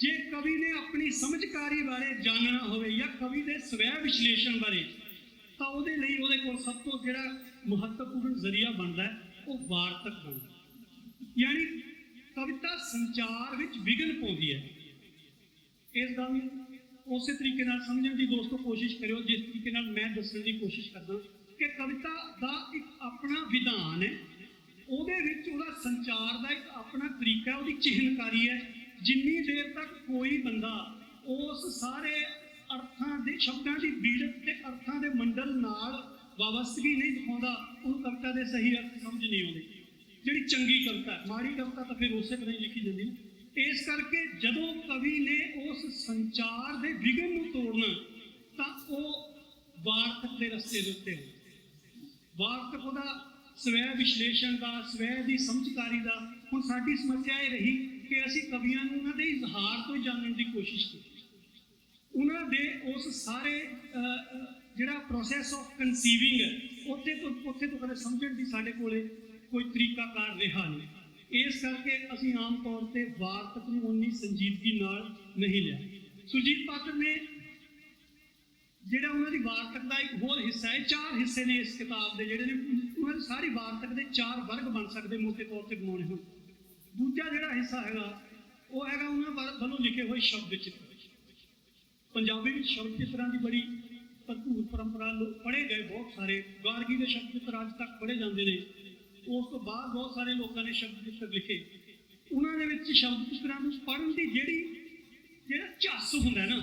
ਜੇ ਕਵੀ ਨੇ ਆਪਣੀ ਸਮਝਕਾਰੀ ਬਾਰੇ ਜਾਣਨਾ ਹੋਵੇ ਜਾਂ ਕਵੀ ਦੇ ਸਵੈ ਵਿਸ਼ਲੇਸ਼ਣ ਬਾਰੇ, ਤਾਂ ਉਹਦੇ ਲਈ ਉਹਦੇ ਕੋਲ ਸਭ ਤੋਂ ਜਿਹੜਾ ਮਹੱਤਵਪੂਰਨ ਜ਼ਰੀਆ ਬਣਦਾ ਹੈ, ਉਹ ਵਾਰਤਕ ਬਣਦਾ ਯਾਨੀ ਕਵਿਤਾ ਸੰਚਾਰ ਵਿੱਚ ਵਿਘਨ ਪਾਉਂਦੀ ਹੈ। ਇਸ ਗੱਲ ਨੂੰ ਉਸੇ ਤਰੀਕੇ ਨਾਲ ਸਮਝਣ ਦੀ ਦੋਸਤੋ ਕੋਸ਼ਿਸ਼ ਕਰਿਓ ਜਿਸ ਤਰੀਕੇ ਨਾਲ ਮੈਂ ਦੱਸਣ ਦੀ ਕੋਸ਼ਿਸ਼ ਕਰਦਾ ਕਿ ਕਵਿਤਾ ਦਾ ਇੱਕ ਆਪਣਾ ਵਿਧਾਨ ਹੈ। ਉਹਦੇ ਵਿੱਚ ਉਹਦਾ ਸੰਚਾਰ ਦਾ ਇੱਕ ਆਪਣਾ ਤਰੀਕਾ ਹੈ, ਉਹਦੀ ਚਿਹਨਕਾਰੀ ਹੈ। ਜਿੰਨੀ ਦੇਰ ਤੱਕ ਕੋਈ ਬੰਦਾ ਉਸ ਸਾਰੇ ਅਰਥਾਂ ਦੇ ਸ਼ਬਦਾਂ ਦੀ ਬੀੜਤ ਤੇ ਅਰਥਾਂ ਦੇ ਮੰਡਲ ਨਾਲ ਵਾਬਸਤਗੀ ਨਹੀਂ ਦਿਖਾਉਂਦਾ ਉਹ ਕਵਿਤਾ ਦੇ ਸਹੀ ਅਰਥ ਸਮਝ ਨਹੀਂ ਆਉਂਦੇ। ਜਿਹੜੀ ਚੰਗੀ ਕਵਿਤਾ ਮਾੜੀ ਕਵਿਤਾ ਤਾਂ ਫਿਰ ਉਸੇ ਤਰ੍ਹਾਂ ਹੀ ਲਿਖੀ ਜਾਂਦੀ ਹੈ। ਇਸ ਕਰਕੇ ਜਦੋਂ ਕਵੀ ਨੇ ਉਸ ਸੰਚਾਰ ਦੇ ਵਿਗਨ ਨੂੰ ਤੋੜਨਾ, ਤਾਂ ਉਹ ਵਾਰਤਕ ਦੇ ਰਸਤੇ ਦੇ ਉੱਤੇ ਹੋ। ਵਾਰਤਕ ਉਹਦਾ ਸਵੈ ਵਿਸ਼ਲੇਸ਼ਣ ਦਾ, ਸਵੈ ਦੀ ਸਮਝਕਾਰੀ ਦਾ, ਹੁਣ ਸਾਡੀ ਸਮੱਸਿਆ ਇਹ ਰਹੀ ਕਿ ਅਸੀਂ ਕਵੀਆਂ ਨੂੰ ਉਹਨਾਂ ਦੇ ਇਜ਼ਹਾਰ ਤੋਂ ਜਾਣਨ ਦੀ ਕੋਸ਼ਿਸ਼ ਕੀਤੀ। ਉਹਨਾਂ ਦੇ ਉਸ ਸਾਰੇ ਜਿਹੜਾ ਪ੍ਰੋਸੈਸ ਆਫ ਕਨਸੀਵਿੰਗ ਹੈ, ਉੱਥੇ ਤੋਂ ਉੱਥੇ ਤੋਂ ਕਦੇ ਸਮਝਣ ਦੀ ਸਾਡੇ ਕੋਲੇ ਕੋਈ ਤਰੀਕਾਕਾਰ ਰਿਹਾ ਨਹੀਂ। ਇਸ ਕਰਕੇ ਅਸੀਂ ਆਮ ਤੌਰ ਤੇ ਵਾਰਤਕ ਨੂੰ ਉਨੀ ਸੰਜੀਦਗੀ ਨਾਲ ਨਹੀਂ ਲਿਆ। ਸੁਜੀਤ ਪਾਤਰ ਨੇ ਜਿਹੜਾ ਉਹਨਾਂ ਦੀ ਵਾਰਤਕ ਦਾ ਇੱਕ ਹੋਰ ਹਿੱਸਾ ਹੈ, ਚਾਰ ਹਿੱਸੇ ਨੇ ਇਸ ਕਿਤਾਬ ਦੇ ਜਿਹੜੇ ਨੇ, ਉਹਨਾਂ ਦੀ ਸਾਰੀ ਵਾਰਤਕ ਦੇ ਚਾਰ ਵਰਗ ਬਣ ਸਕਦੇ ਮੋٹے ਤੌਰ ਤੇ ਬਣਾਉਣੇ ਹੋਣ। ਦੂਜਾ ਜਿਹੜਾ ਹਿੱਸਾ ਹੈਗਾ, ਉਹ ਹੈਗਾ ਉਹਨਾਂ ਵੱਲ- ਵੱਲੋਂ ਲਿਖੇ ਹੋਏ ਸ਼ਬਦ ਚਿੱਤਰ ਪੰਜਾਬੀ ਵਿੱਚ ਸ਼ਬਦ ਚਿੱਤਰਾਂ ਦੀ ਬੜੀ ਭਰਪੂਰ ਪਰੰਪਰਾ ਪੜ੍ਹੇ ਗਏ ਬਹੁਤ ਸਾਰੇ, ਗਾਰਗੀ ਦੇ ਸ਼ਬਦ ਚਿੱਤਰ ਅੱਜ ਤੱਕ ਪੜ੍ਹੇ ਜਾਂਦੇ ਨੇ ਉਸ ਤੋਂ ਬਾਅਦ ਬਹੁਤ ਸਾਰੇ ਲੋਕਾਂ ਨੇ ਸ਼ਬਦ ਚਿੱਤਰ ਲਿਖੇ। ਉਹਨਾਂ ਦੇ ਵਿੱਚ ਸ਼ਬਦ ਚਿੱਤਰਾਂ ਨੂੰ ਪੜ੍ਹਨ ਦੀ ਜਿਹੜੀ, ਜਿਹੜਾ ਝੱਸ ਹੁੰਦਾ ਨਾ,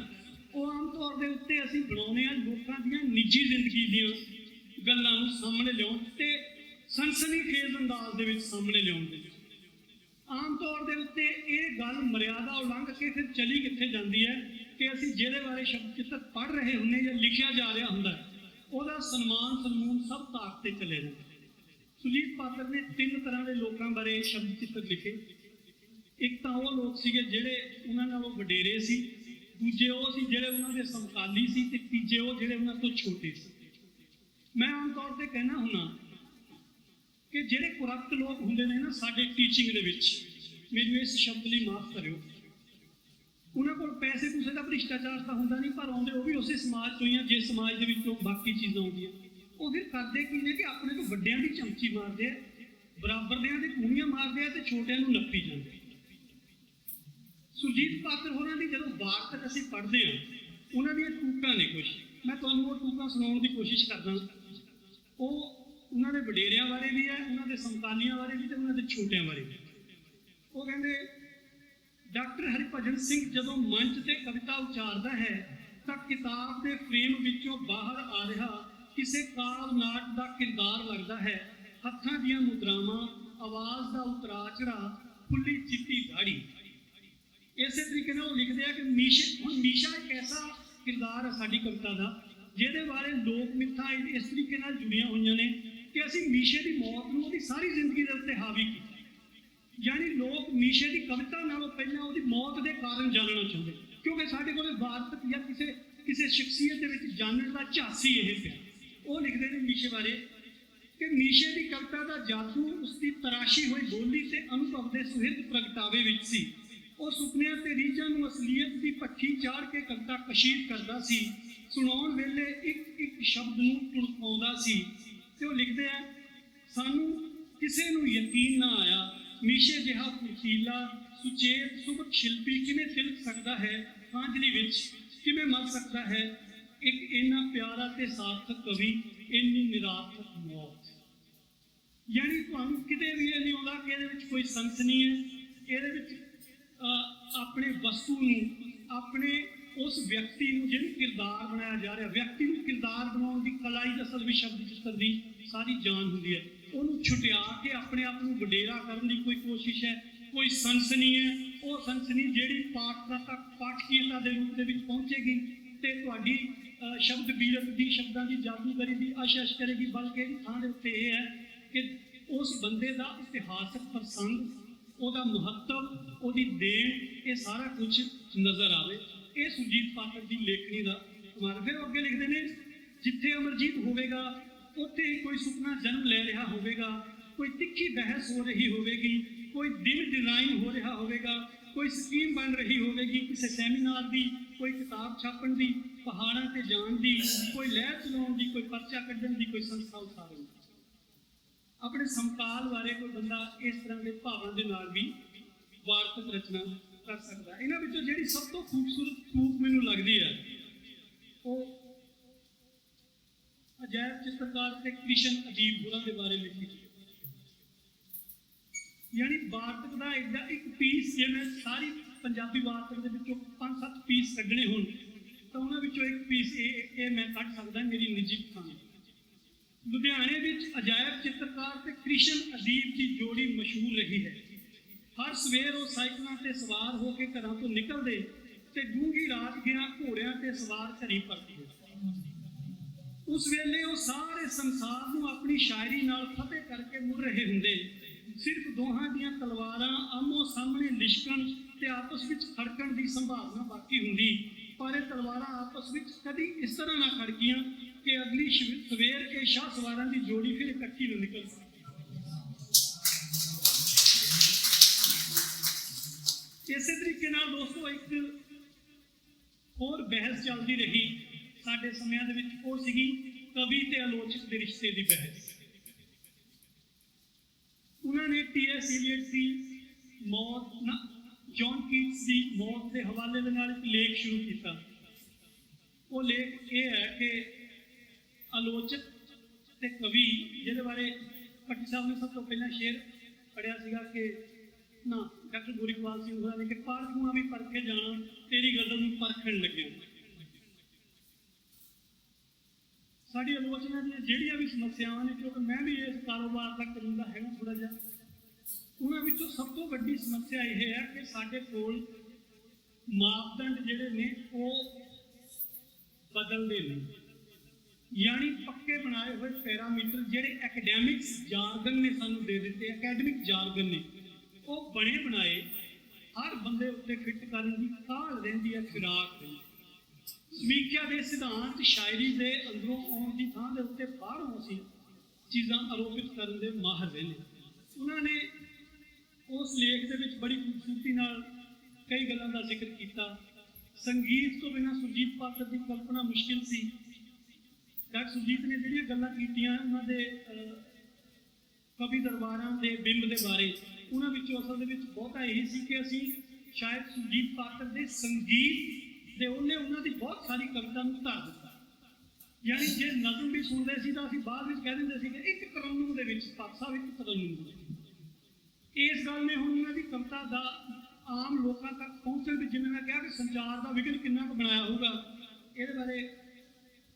ਉਹ ਆਮ ਤੌਰ ਦੇ ਉੱਤੇ ਅਸੀਂ ਬਣਾਉਂਦੇ ਆ ਲੋਕਾਂ ਦੀਆਂ ਨਿੱਜੀ ਜ਼ਿੰਦਗੀ ਦੀਆਂ ਗੱਲਾਂ ਨੂੰ ਸਾਹਮਣੇ ਲਿਆਉਣ ਤੇ ਸਨਸਨੀਖੇਜ਼ ਅੰਦਾਜ਼ ਦੇ ਵਿੱਚ ਸਾਹਮਣੇ ਲਿਆਉਣ ਦੇ। ਆਮ ਤੌਰ ਦੇ ਉੱਤੇ ਇਹ ਗੱਲ ਮਰਿਆਦਾ ਉਲੰਘ ਕੇ ਫਿਰ ਚਲੀ ਕਿੱਥੇ ਜਾਂਦੀ ਹੈ ਕਿ ਅਸੀਂ ਜਿਹਦੇ ਬਾਰੇ ਸ਼ਬਦ ਚਿੱਤਰ ਪੜ੍ਹ ਰਹੇ ਹੁੰਨੇ ਜਾਂ ਲਿਖਿਆ ਜਾ ਰਿਹਾ ਹੁੰਦਾ, ਉਹਦਾ ਸਨਮਾਨ ਸਨਮੂਨ ਸਭ ਤਾਕ ਤੇ ਚਲੇ ਜਾਂਦਾ। ਸੁਜੀਤ ਪਾਤਰ ਨੇ ਤਿੰਨ ਤਰ੍ਹਾਂ ਦੇ ਲੋਕਾਂ ਬਾਰੇ ਸ਼ਬਦ ਚਿੱਤਰ ਲਿਖੇ। ਇੱਕ ਤਾਂ ਉਹ ਲੋਕ ਸੀਗੇ ਜਿਹੜੇ ਉਹਨਾਂ ਨਾਲੋਂ ਵਡੇਰੇ ਸੀ, ਦੂਜੇ ਉਹ ਸੀ ਜਿਹੜੇ ਉਹਨਾਂ ਦੇ ਸਮਕਾਲੀ ਸੀ ਤੇ ਤੀਜੇ ਉਹ ਜਿਹੜੇ ਉਹਨਾਂ ਤੋਂ ਛੋਟੇ ਸੀ। ਮੈਂ ਆਮ ਤੌਰ ਤੇ ਕਹਿਣਾ ਹੁੰਦਾ ਕਿ ਜਿਹੜੇ ਕਰਪਟ ਲੋਕ ਹੁੰਦੇ ਨੇ ਨਾ ਸਾਡੇ ਟੀਚਿੰਗ ਦੇ ਵਿੱਚ, ਮੈਨੂੰ ਇਸ ਸ਼ਬਦ ਲਈ ਮਾਫ ਕਰਿਓ। ਉਹਨਾਂ ਕੋਲ ਪੈਸੇ ਪੂਸੇ ਦਾ ਭ੍ਰਿਸ਼ਟਾਚਾਰ ਤਾਂ ਹੁੰਦਾ ਨਹੀਂ, ਪਰ ਆਉਂਦੇ ਉਹ ਵੀ ਉਸੇ ਸਮਾਜ ਤੋਂ ਹੀ ਆ, ਜਿਸ ਸਮਾਜ ਦੇ ਵਿੱਚੋਂ ਬਾਕੀ ਚੀਜ਼ਾਂ ਆਉਂਦੀਆਂ ਉਹ ਫਿਰ ਕਰਦੇ ਕੀ ਨੇ ਕਿ ਆਪਣੇ ਤੋਂ ਵੱਡਿਆਂ ਦੀ ਚਮਚੀ ਮਾਰਦੇ ਆ ਬਰਾਬਰਦਿਆਂ ਦੇ ਕੂਣੀਆਂ ਮਾਰਦੇ ਆ ਤੇ ਛੋਟਿਆਂ ਨੂੰ ਨੱਪੀ ਜਾਂਦੇ ਸੁਰਜੀਤ ਪਾਤਰ ਹੋਰਾਂ ਦੀ ਜਦੋਂ ਵਾਰਤਕ ਅਸੀਂ ਪੜ੍ਹਦੇ ਹਾਂ, ਉਹਨਾਂ ਦੀਆਂ ਟੂਕਾਂ ਨੇ ਕੁਝ ਮੈਂ ਤੁਹਾਨੂੰ ਉਹ ਟੂਕਾਂ ਸੁਣਾਉਣ ਦੀ ਕੋਸ਼ਿਸ਼ ਕਰਦਾ ਉਹ ਉਹਨਾਂ ਦੇ ਵਡੇਰਿਆਂ ਬਾਰੇ ਵੀ ਹੈ, ਉਹਨਾਂ ਦੇ ਸਮਕਾਲੀਆਂ ਬਾਰੇ ਵੀ ਤੇ ਉਹਨਾਂ ਦੇ ਛੋਟਿਆਂ ਬਾਰੇ ਵੀ। ਉਹ ਕਹਿੰਦੇ, ਡਾਕਟਰ ਹਰਿਭਜਨ ਸਿੰਘ ਜਦੋਂ ਮੰਚ ਤੇ ਕਵਿਤਾ ਉਚਾਰਦਾ ਹੈ, ਤਾਂ ਕਿਤਾਬ ਦੇ ਫਰੇਮ ਵਿੱਚੋਂ ਬਾਹਰ ਆ ਰਿਹਾ ਕਿਸੇ ਕਾਲ ਨਾਟ ਦਾ ਕਿਰਦਾਰ ਲੱਗਦਾ ਹੈ। ਹੱਥਾਂ ਦੀਆਂ ਮੁਦਰਾਵਾਂ, ਆਵਾਜ਼ ਦਾ ਉਤਰਾ ਚੜਾ ਖੁੱਲੀ ਚਿੱਟੀ ਦਾੜੀ ਇਸੇ ਤਰੀਕੇ ਨਾਲ ਉਹ ਲਿਖਦੇ ਆ ਕਿ ਮੀਸ਼ਾ ਹੁਣ ਮੀਸ਼ਾ ਇੱਕ ਐਸਾ ਕਿਰਦਾਰ ਹੈ ਸਾਡੀ ਕਵਿਤਾ ਦਾ, ਜਿਹਦੇ ਬਾਰੇ ਲੋਕ ਮਿੱਥਾਂ ਇਸ- ਤਰੀਕੇ ਨਾਲ ਜੁੜੀਆਂ ਹੋਈਆਂ ਨੇ ਕਿ ਅਸੀਂ ਮੀਸ਼ੇ ਦੀ ਮੌਤ ਨੂੰ ਉਹਦੀ ਸਾਰੀ ਜ਼ਿੰਦਗੀ ਦੇ ਉੱਤੇ ਹਾਵੀ ਕੀਤਾ। ਯਾਨੀ ਲੋਕ ਮੀਸ਼ੇ ਦੀ ਕਵਿਤਾ ਨਾਲੋਂ ਪਹਿਲਾਂ ਉਹਦੀ ਮੌਤ ਦੇ ਕਾਰਨ ਜਾਣਨਾ ਚਾਹੁੰਦੇ। ਕਿਉਂਕਿ ਸਾਡੇ ਕੋਲੇ ਵਾਰਤਕ ਜਾਂ ਕਿਸੇ ਕਿਸੇ ਸ਼ਖਸੀਅਤ ਦੇ ਵਿੱਚ ਜਾਣਨ ਦਾ ਝਾਂਸੀ ਇਹ ਪਿਆ। ਉਹ ਲਿਖਦੇ ਨੇ ਨੀਸ਼ੇ ਬਾਰੇ ਕਿ ਨੀਸ਼ੇ ਦੀ ਕਵਿਤਾ ਦਾ ਜਾਦੂ ਉਸ ਦੀ ਤਰਾਸ਼ੀ ਹੋਈ ਬੋਲੀ ਤੇ ਅਨੁਭਵ ਦੇ ਸੁਹਿਰਦ ਪ੍ਰਗਟਾਵੇ ਵਿੱਚ ਸੀ। ਉਹ ਸੁਪਨਿਆਂ ਤੇ ਰੀਝਾਂ ਨੂੰ ਅਸਲੀਅਤ ਦੀ ਪੱਖੀ ਚਾੜ ਕੇ ਕਵਿਤਾ ਕਸ਼ੀਦ ਕਰਦਾ ਸੀ। ਸੁਣਾਉਣ ਵੇਲੇ ਇੱਕ ਇੱਕ ਸ਼ਬਦ ਨੂੰ ਟੁਣਕਾਉਂਦਾ ਸੀ ਤੇ ਉਹ ਲਿਖਦੇ ਆ, ਸਾਨੂੰ ਕਿਸੇ ਨੂੰ ਯਕੀਨ ਨਾ ਆਇਆ ਨੀਸ਼ੇ ਜਿਹਾ ਫੁਰਤੀਲਾ, ਸੁਚੇਤ ਸੁਭਕ ਸ਼ਿਲਪੀ ਕਿਵੇਂ ਤਿਲਕ ਸਕਦਾ ਹੈ, ਕਾਂਜਲੀ ਵਿੱਚ ਕਿਵੇਂ ਮਰ ਸਕਦਾ ਹੈ ਇੱਕ ਇੰਨਾ ਪਿਆਰਾ ਤੇ ਸਾਰਥਕ ਕਵੀ, ਇੰਨੀ ਨਿਰਾਰਥਕ ਮੌਤ। ਯਾਨੀ ਤੁਹਾਨੂੰ ਕਿਤੇ ਵੀ ਇਹ ਨਹੀਂ ਆਉਂਦਾ ਕਿ ਇਹਦੇ ਵਿੱਚ ਕੋਈ ਸੰਸਨੀ ਹੈ, ਇਹਦੇ ਵਿੱਚ ਆਪਣੇ ਵਸਤੂ ਨੂੰ, ਆਪਣੇ ਉਸ ਵਿਅਕਤੀ ਨੂੰ ਜਿਹਨੂੰ ਕਿਰਦਾਰ ਬਣਾਇਆ ਜਾ ਰਿਹਾ, ਵਿਅਕਤੀ ਨੂੰ ਕਿਰਦਾਰ ਬਣਾਉਣ ਦੀ ਕਲਾ ਹੀ ਅਸਲ ਵਿੱਚ ਸ਼ਬਦ ਚਿੱਤਰ ਦੀ ਸਾਰੀ ਜਾਨ ਹੁੰਦੀ ਹੈ। ਉਹਨੂੰ ਛੁਟਿਆ ਕੇ ਆਪਣੇ ਆਪ ਨੂੰ ਵਡੇਰਾ ਕਰਨ ਦੀ ਕੋਈ ਕੋਸ਼ਿਸ਼ ਹੈ, ਕੋਈ ਸੰਸਨੀ ਹੈ। ਉਹ ਸੰਸਨੀ ਜਿਹੜੀ ਪਾਠ ਦਾ ਤੱਕ ਪਾਠਕੀਅਤਾ ਦੇ ਰੂਪ ਦੇ ਵਿੱਚ ਪਹੁੰਚੇਗੀ ਤੇ ਤੁਹਾਡੀ ਸ਼ਬਦ ਬੀਰਤ ਦੀ, ਸ਼ਬਦਾਂ ਦੀ ਜਾਦੂਗਰੀ ਦੀ ਆਸ਼ਾਸ਼ ਕਰੇਗੀ, ਬਲਕਿ ਇਹਦੀ ਥਾਂ ਦੇ ਉੱਤੇ ਇਹ ਹੈ ਕਿ ਉਸ ਬੰਦੇ ਦਾ ਇਤਿਹਾਸਕ ਪ੍ਰਸੰਗ, ਉਹਦਾ ਮਹੱਤਵ, ਉਹਦੀ ਦੇਣ, ਇਹ ਸਾਰਾ ਕੁਝ ਨਜ਼ਰ ਆਵੇ। ਇਹ ਸੁਰਜੀਤ ਪਾਠਕ ਦੀ ਲੇਖਣੀ ਦਾ ਕਮਾਲ ਫਿਰ ਅੱਗੇ ਲਿਖਦੇ ਨੇ, ਜਿੱਥੇ ਅਮਰਜੀਤ ਹੋਵੇਗਾ, ਉੱਥੇ ਹੀ ਕੋਈ ਸੁਪਨਾ ਜਨਮ ਲੈ ਰਿਹਾ ਹੋਵੇਗਾ, ਕੋਈ ਤਿੱਖੀ ਬਹਿਸ ਹੋ ਰਹੀ ਹੋਵੇਗੀ, ਕੋਈ ਦਿਨ ਡਿਜ਼ਾਈਨ ਹੋ ਰਿਹਾ ਹੋਵੇਗਾ ਕੋਈ ਸਕੀਮ ਬਣ ਰਹੀ ਹੋਵੇਗੀ, ਕਿਸੇ ਸੈਮੀਨਾਰ ਦੀ, ਕੋਈ ਕਿਤਾਬ ਛਾਪਣ ਦੀ, ਪਹਾੜਾਂ ਤੇ ਜਾਣ ਦੀ, ਕੋਈ ਲਹਿਰ ਚਲਾਉਣ ਦੀ, ਕੋਈ ਪਰਚਾ ਕੱਢਣ ਦੀ ਕੋਈ ਸੰਸਥਾ ਉਸਾਰਨ ਦੀ ਆਪਣੇ ਸਮਕਾਲ ਬਾਰੇ ਕੋਈ ਬੰਦਾ ਇਸ ਤਰ੍ਹਾਂ ਦੇ ਭਾਵਾਂ ਦੇ ਨਾਲ ਵੀ ਵਾਰਤਕ ਰਚਨਾ ਕਰ ਸਕਦਾ ਇਹਨਾਂ ਵਿੱਚੋਂ ਜਿਹੜੀ ਸਭ ਤੋਂ ਖੂਬਸੂਰਤ ਖੂਬ ਮੈਨੂੰ ਲੱਗਦੀ ਹੈ, ਉਹ ਅਜੈਬ ਚਿੱਤਰਕਾਰ ਤੇ ਕ੍ਰਿਸ਼ਨ ਅਜੀਬ ਹੋਰਾਂ ਦੇ ਬਾਰੇ ਲਿਖੀ ਹੈ। ਯਾਨੀ ਵਾਰਤਕ ਦਾ ਇੱਕ ਇੱਕ ਪੀਸ ਜੇ ਮੈਂ ਸਾਰੀ ਪੰਜਾਬੀ ਵਾਰਤਕ ਦੇ ਵਿੱਚੋਂ ਪੰਜ ਸੱਤ ਪੀਸ ਕੱਢਣੇ ਹੋਣ, ਤਾਂ ਉਹਨਾਂ ਵਿੱਚੋਂ ਇੱਕ ਪੀਸ ਇਹ ਇਹ ਮੈਂ ਕੱਢ ਸਕਦਾ ਮੇਰੀ ਨਿੱਜੀ ਪਸੰਦ। ਲੁਧਿਆਣੇ ਵਿੱਚ ਅਜਾਇਬ ਚਿੱਤਰਕਾਰ ਤੇ ਕ੍ਰਿਸ਼ਨ ਅਦੀਬ ਦੀ ਜੋੜੀ ਮਸ਼ਹੂਰ ਰਹੀ ਹੈ। ਹਰ ਸਵੇਰ ਉਹ ਸਾਈਕਲਾਂ ਤੇ ਸਵਾਰ ਹੋ ਕੇ ਘਰਾਂ ਤੋਂ ਨਿਕਲਦੇ ਤੇ ਡੂੰਗੀ ਰਾਤ ਗਿਆ ਘੋੜਿਆਂ ਤੇ ਸਵਾਰ ਘਰੀ ਪਰਤਦੇ ਉਸ ਵੇਲੇ ਉਹ ਸਾਰੇ ਸੰਸਾਰ ਨੂੰ ਆਪਣੀ ਸ਼ਾਇਰੀ ਨਾਲ ਫਤਿਹ ਕਰਕੇ ਮੁੜ ਰਹੇ ਹੁੰਦੇ। ਸਿਰਫ ਦੋਹਾਂ ਦੀਆਂ ਤਲਵਾਰਾਂ ਆਮੋ ਸਾਹਮਣੇ ਲਿਸ਼ਕਣ ਤੇ ਆਪਸ ਵਿੱਚ ਖੜਕਣ ਦੀ ਸੰਭਾਵਨਾ ਬਾਕੀ ਹੁੰਦੀ। ਪਰ ਇਹ ਤਲਵਾਰਾਂ ਆਪਸ ਵਿੱਚ ਕਦੀ ਇਸ ਤਰ੍ਹਾਂ ਨਾ ਖੜਕੀਆਂ ਕਿ ਅਗਲੀ ਸਵੇਰ ਕੇ ਸ਼ਾਹ ਸਵਾਰਾਂ ਦੀ ਜੋੜੀ ਫਿਰ ਇਕੱਠੀ ਨਾ ਨਿਕਲ ਸਕੇ। ਇਸੇ ਤਰੀਕੇ ਨਾਲ ਦੋਸਤੋ ਇੱਕ ਹੋਰ ਬਹਿਸ ਚੱਲਦੀ ਰਹੀ। ਸਾਡੇ ਸਮਿਆਂ ਦੇ ਵਿੱਚ ਉਹ ਸੀਗੀ ਕਵੀ ਤੇ ਆਲੋਚਕ ਦੇ ਰਿਸ਼ਤੇ ਦੀ ਬਹਿਸ। ਉਹਨਾਂ ਨੇ ਟੀਐਸ ਇਲੀਅਟ ਦੀ ਮੌਤ, ਨਾ ਜੌਨ ਕੀਟਸ ਦੀ ਮੌਤ ਦੇ ਹਵਾਲੇ ਦੇ ਨਾਲ ਇੱਕ ਲੇਖ ਸ਼ੁਰੂ ਕੀਤਾ। ਉਹ ਲੇਖ ਇਹ ਹੈ ਕਿ ਆਲੋਚਕ ਤੇ ਕਵੀ, ਜਿਹਦੇ ਬਾਰੇ ਭੱਟੀ ਸਾਹਿਬ ਨੇ ਸਭ ਤੋਂ ਪਹਿਲਾਂ ਸ਼ੇਰ ਪੜਿਆ ਸੀਗਾ ਕਿ, ਨਾ, ਡਾਕਟਰ ਗੁਰਿਕਵਾਲ ਸਿੰਘ ਹੋਰਾਂ ਨੇ ਕਿ ਪਾਰਖੂਆਂ ਵੀ ਪਰਖੇ ਜਾਣਾ, ਤੇਰੀ ਗਜ਼ਲ ਨੂੰ ਪਰਖਣ ਲੱਗਿਆ ਸਾਡੀ ਆਲੋਚਨਾ ਦੀਆਂ ਜਿਹੜੀਆਂ ਵੀ ਸਮੱਸਿਆਵਾਂ ਨੇ, ਕਿਉਂਕਿ ਮੈਂ ਵੀ ਇਸ ਕਾਰੋਬਾਰ ਦਾ ਕਰਿੰਦਾ ਹੈਗਾ ਥੋੜਾ ਜਿਹਾ, ਉਹਨਾਂ ਵਿੱਚੋਂ ਸਭ ਤੋਂ ਵੱਡੀ ਸਮੱਸਿਆ ਇਹ ਹੈ ਕਿ ਸਾਡੇ ਕੋਲ ਮਾਪਦੰਡ ਜਿਹੜੇ ਨੇ, ਉਹ ਬਦਲਦੇ ਨੇ ਯਾਨੀ ਪੱਕੇ ਬਣਾਏ ਹੋਏ ਪੈਰਾਮੀਟਰ ਜਿਹੜੇ ਐਕੈਡੈਮਿਕਸ ਜਾਰਗਨ ਨੇ ਸਾਨੂੰ ਦੇ ਦਿੱਤੇ ਐਕੈਡਮਿਕ ਜਾਰਗਨ ਨੇ, ਉਹ ਬਣੇ ਬਣਾਏ, ਹਰ ਬੰਦੇ ਉੱਤੇ ਫਿੱਟ ਕਰਨ ਦੀ ਕਾਹਲ ਰਹਿੰਦੀ ਹੈ ਫਿਰਾਕ ਰਹਿੰਦੀ ਸਮੀਖਿਆ ਦੇ ਸਿਧਾਂਤ, ਸ਼ਾਇਰੀ ਦੇ ਅੰਦਰੋਂ ਆਉਣ ਦੀ ਥਾਂ ਦੇ ਉੱਤੇ ਬਾਹਰੋਂ ਅਸੀਂ ਚੀਜ਼ਾਂ ਆਰੋਪਿਤ ਕਰਨ ਦੇ ਮਾਹਰ ਦੇ ਨੇ ਉਹਨਾਂ ਨੇ ਉਸ ਲੇਖ ਦੇ ਵਿੱਚ ਬੜੀ ਖੂਬਸੂਰਤੀ ਨਾਲ ਕਈ ਗੱਲਾਂ ਦਾ ਜ਼ਿਕਰ ਕੀਤਾ। ਸੰਗੀਤ ਤੋਂ ਬਿਨਾਂ ਸੁਰਜੀਤ ਪਾਤਰ ਦੀ ਕਲਪਨਾ ਮੁਸ਼ਕਿਲ ਸੀ। ਡਾਕਟਰ ਸੁਰਜੀਤ ਨੇ ਜਿਹੜੀਆਂ ਗੱਲਾਂ ਕੀਤੀਆਂ ਉਹਨਾਂ ਦੇ ਕਵੀ ਦਰਬਾਰਾਂ ਦੇ, ਬਿੰਬ ਦੇ ਬਾਰੇ, ਉਹਨਾਂ ਵਿੱਚੋਂ ਅਸਲ ਦੇ ਵਿੱਚ ਬਹੁਤਾ ਇਹ ਸੀ ਕਿ ਅਸੀਂ ਸ਼ਾਇਦ ਸੁਜੀਤ ਪਾਤਰ ਦੇ ਸੰਗੀਤ ਦੇ ਉਹਨੇ ਉਹਨਾਂ ਦੀ ਬਹੁਤ ਸਾਰੀ ਕਵਿਤਾ ਨੂੰ ਧਰ ਦਿੱਤਾ। ਯਾਨੀ ਜੇ ਨਜ਼ਮ ਵੀ ਸੁਣਦੇ ਸੀ ਤਾਂ ਅਸੀਂ ਬਾਅਦ ਵਿੱਚ ਕਹਿ ਦਿੰਦੇ ਸੀ ਕਿ ਇੱਕ ਤਰੰਨੁਮ ਦੇ ਵਿੱਚ ਪਾਤਸ਼ਾਹ ਵਿੱਚ ਤਰੰਨੁਮ ਇਸ ਗੱਲ ਨੇ ਹੁਣ ਉਹਨਾਂ ਦੀ ਕਵਿਤਾ ਦਾ ਆਮ ਲੋਕਾਂ ਤੱਕ ਪਹੁੰਚਣ ਵਿੱਚ ਜਿਵੇਂ ਮੈਂ ਕਿਹਾ ਕਿ ਸੰਚਾਰ ਦਾ ਵਿਗਨ ਕਿੰਨਾ ਕੁ ਬਣਾਇਆ ਹੋਊਗਾ, ਇਹਦੇ ਬਾਰੇ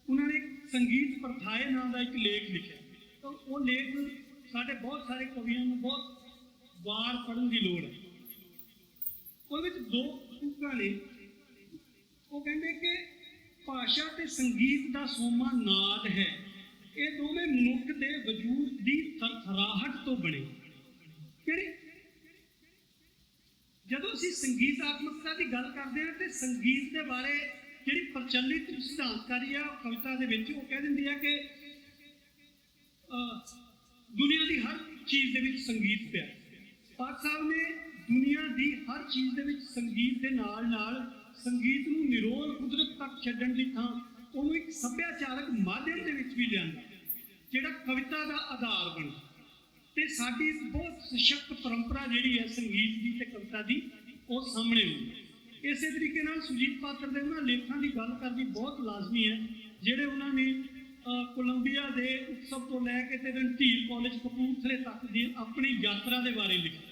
ਉਹਨਾਂ ਨੇ ਸੰਗੀਤ ਪ੍ਰਥਾਏ ਨਾਮ ਦਾ ਇੱਕ ਲੇਖ ਲਿਖਿਆ। ਤਾਂ ਉਹ ਲੇਖ ਸਾਡੇ ਬਹੁਤ ਸਾਰੇ ਕਵੀਆਂ ਨੂੰ ਬਹੁਤ ਵਾਰ ਪੜ੍ਹਨ ਦੀ ਲੋੜ ਹੈ। ਉਹਦੇ ਵਿੱਚ ਦੋ ਤੁਕਾਂ ਨੇ ਉਹ ਕਹਿੰਦੇ ਕਿ ਭਾਸ਼ਾ ਤੇ ਸੰਗੀਤ ਦਾ ਸੋਮਾ ਨਾਦ ਹੈ। ਇਹ ਦੋਵੇਂ ਮਨੁੱਖ ਦੇ ਵਜੂਦ ਦੀ ਥਰਥਰਾਹਟ ਤੋਂ ਬਣੇ। ਕਿਹੜੀ ਜਦੋਂ ਅਸੀਂ ਸੰਗੀਤਾਤਮਕਤਾ ਦੀ ਗੱਲ ਕਰਦੇ ਹਾਂ ਤੇ ਸੰਗੀਤ ਦੇ ਬਾਰੇ ਜਿਹੜੀ ਪ੍ਰਚਲਿਤ ਸਿਧਾਂਤਕਾਰੀ ਆ ਕਵਿਤਾ ਦੇ ਵਿੱਚ ਉਹ ਕਹਿ ਦਿੰਦੀ ਆ ਕਿ ਅਹ, ਦੁਨੀਆ ਦੀ ਹਰ ਚੀਜ਼ ਦੇ ਵਿੱਚ ਸੰਗੀਤ ਪਿਆ। ਪਾਕ ਸਾਹਿਬ ਨੇ ਦੁਨੀਆ ਦੀ ਹਰ ਚੀਜ਼ ਦੇ ਵਿੱਚ ਸੰਗੀਤ ਦੇ ਨਾਲ ਨਾਲ ਸੰਗੀਤ ਨੂੰ ਨਿਰੋਲ ਕੁਦਰਤ ਤੱਕ ਛੱਡਣ ਦੀ ਥਾਂ, ਉਹਨੂੰ ਇੱਕ ਸੱਭਿਆਚਾਰਕ ਮਾਧਿਅਮ ਦੇ ਵਿੱਚ ਵੀ ਲਿਆਂਦਾ, ਜਿਹੜਾ ਕਵਿਤਾ ਦਾ ਆਧਾਰ ਬਣਾ ਤੇ ਸਾਡੀ ਬਹੁਤ ਸਸ਼ਕਤ ਪਰੰਪਰਾ ਜਿਹੜੀ ਹੈ ਸੰਗੀਤ ਦੀ ਤੇ ਕਵਿਤਾ ਦੀ, ਉਹ ਸਾਹਮਣੇ ਆਉਂਦੀ ਇਸੇ ਤਰੀਕੇ ਨਾਲ ਸੁਜੀਤ ਪਾਤਰ ਦੇ ਉਹਨਾਂ ਲੇਖਾਂ ਦੀ ਗੱਲ ਕਰਨੀ ਬਹੁਤ ਲਾਜ਼ਮੀ ਹੈ, ਜਿਹੜੇ ਉਹਨਾਂ ਨੇ ਕੋਲੰਬੀਆ ਦੇ ਉਤਸਵ ਤੋਂ ਲੈ ਕੇ ਤੇ ਰਣਧੀਰ ਕਾਲਜ ਕਪੂਰਥਲੇ ਤੱਕ ਦੀ ਆਪਣੀ ਯਾਤਰਾ ਦੇ ਬਾਰੇ ਲਿਖਿਆ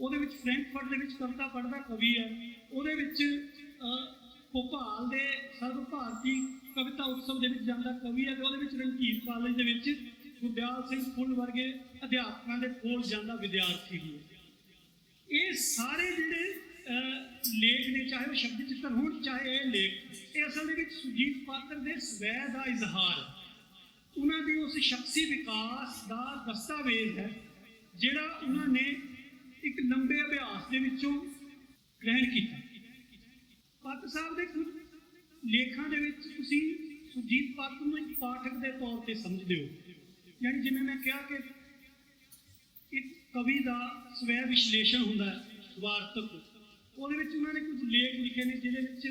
ਉਹਦੇ ਵਿੱਚ ਫ੍ਰੈਂਕਫਰਟ ਦੇ ਵਿੱਚ ਕਵਿਤਾ ਪੜ੍ਹਦਾ ਕਵੀ ਹੈ। ਉਹਦੇ ਵਿੱਚ ਭੋਪਾਲ ਦੇ ਸਰਵ ਭਾਰਤੀ ਕਵਿਤਾ ਉਤਸਵ ਦੇ ਵਿੱਚ ਜਾਂਦਾ ਕਵੀ ਹੈ ਤੇ ਉਹਦੇ ਵਿੱਚ ਰਣਧੀਰ ਕਾਲਜ ਦੇ ਵਿੱਚ ਗੁਰਦਿਆਲ ਸਿੰਘ ਫੁੱਲ ਵਰਗੇ ਅਧਿਆਪਕਾਂ ਦੇ ਕੋਲ ਜਾਂਦਾ ਵਿਦਿਆਰਥੀ ਵੀ ਇਹ ਸਾਰੇ ਜਿਹੜੇ ਲੇਖ ਨੇ, ਚਾਹੇ ਉਹ ਸ਼ਬਦ ਚਿੱਤਰ ਹੋਣ, ਚਾਹੇ ਇਹ ਲੇਖ, ਇਹ ਅਸਲ ਦੇ ਵਿੱਚ ਸੁਜੀਤ ਪਾਤਰ ਦੇ ਸਵੈ ਦਾ ਇਜ਼ਹਾਰ ਉਹਨਾਂ ਦੀ ਉਸ ਸ਼ਖਸੀ ਵਿਕਾਸ ਦਾ ਦਸਤਾਵੇਜ਼ ਹੈ, ਜਿਹੜਾ ਉਹਨਾਂ ਨੇ ਇੱਕ ਲੰਬੇ ਅਭਿਆਸ ਦੇ ਵਿੱਚੋਂ ਗ੍ਰਹਿਣ ਕੀਤਾ। ਪੱਤ ਸਾਹਿਬ ਦੇ ਕੁਝ ਲੇਖਾਂ ਦੇ ਵਿੱਚ ਤੁਸੀਂ ਸੁਜੀਤ ਪਾਤਰ ਨੂੰ ਇੱਕ ਪਾਠਕ ਦੇ ਤੌਰ ਤੇ ਸਮਝਦੇ ਹੋ ਯਾਨੀ ਜਿਵੇਂ ਮੈਂ ਕਿਹਾ ਕਿ ਇੱਕ ਕਵੀ ਦਾ ਸਵੈ ਵਿਸ਼ਲੇਸ਼ਣ ਹੁੰਦਾ ਵਾਰਤਕ। ਉਹਦੇ ਵਿੱਚ ਉਹਨਾਂ ਨੇ ਕੁਝ ਲੇਖ ਲਿਖੇ ਨੇ ਜਿਹਦੇ ਵਿੱਚ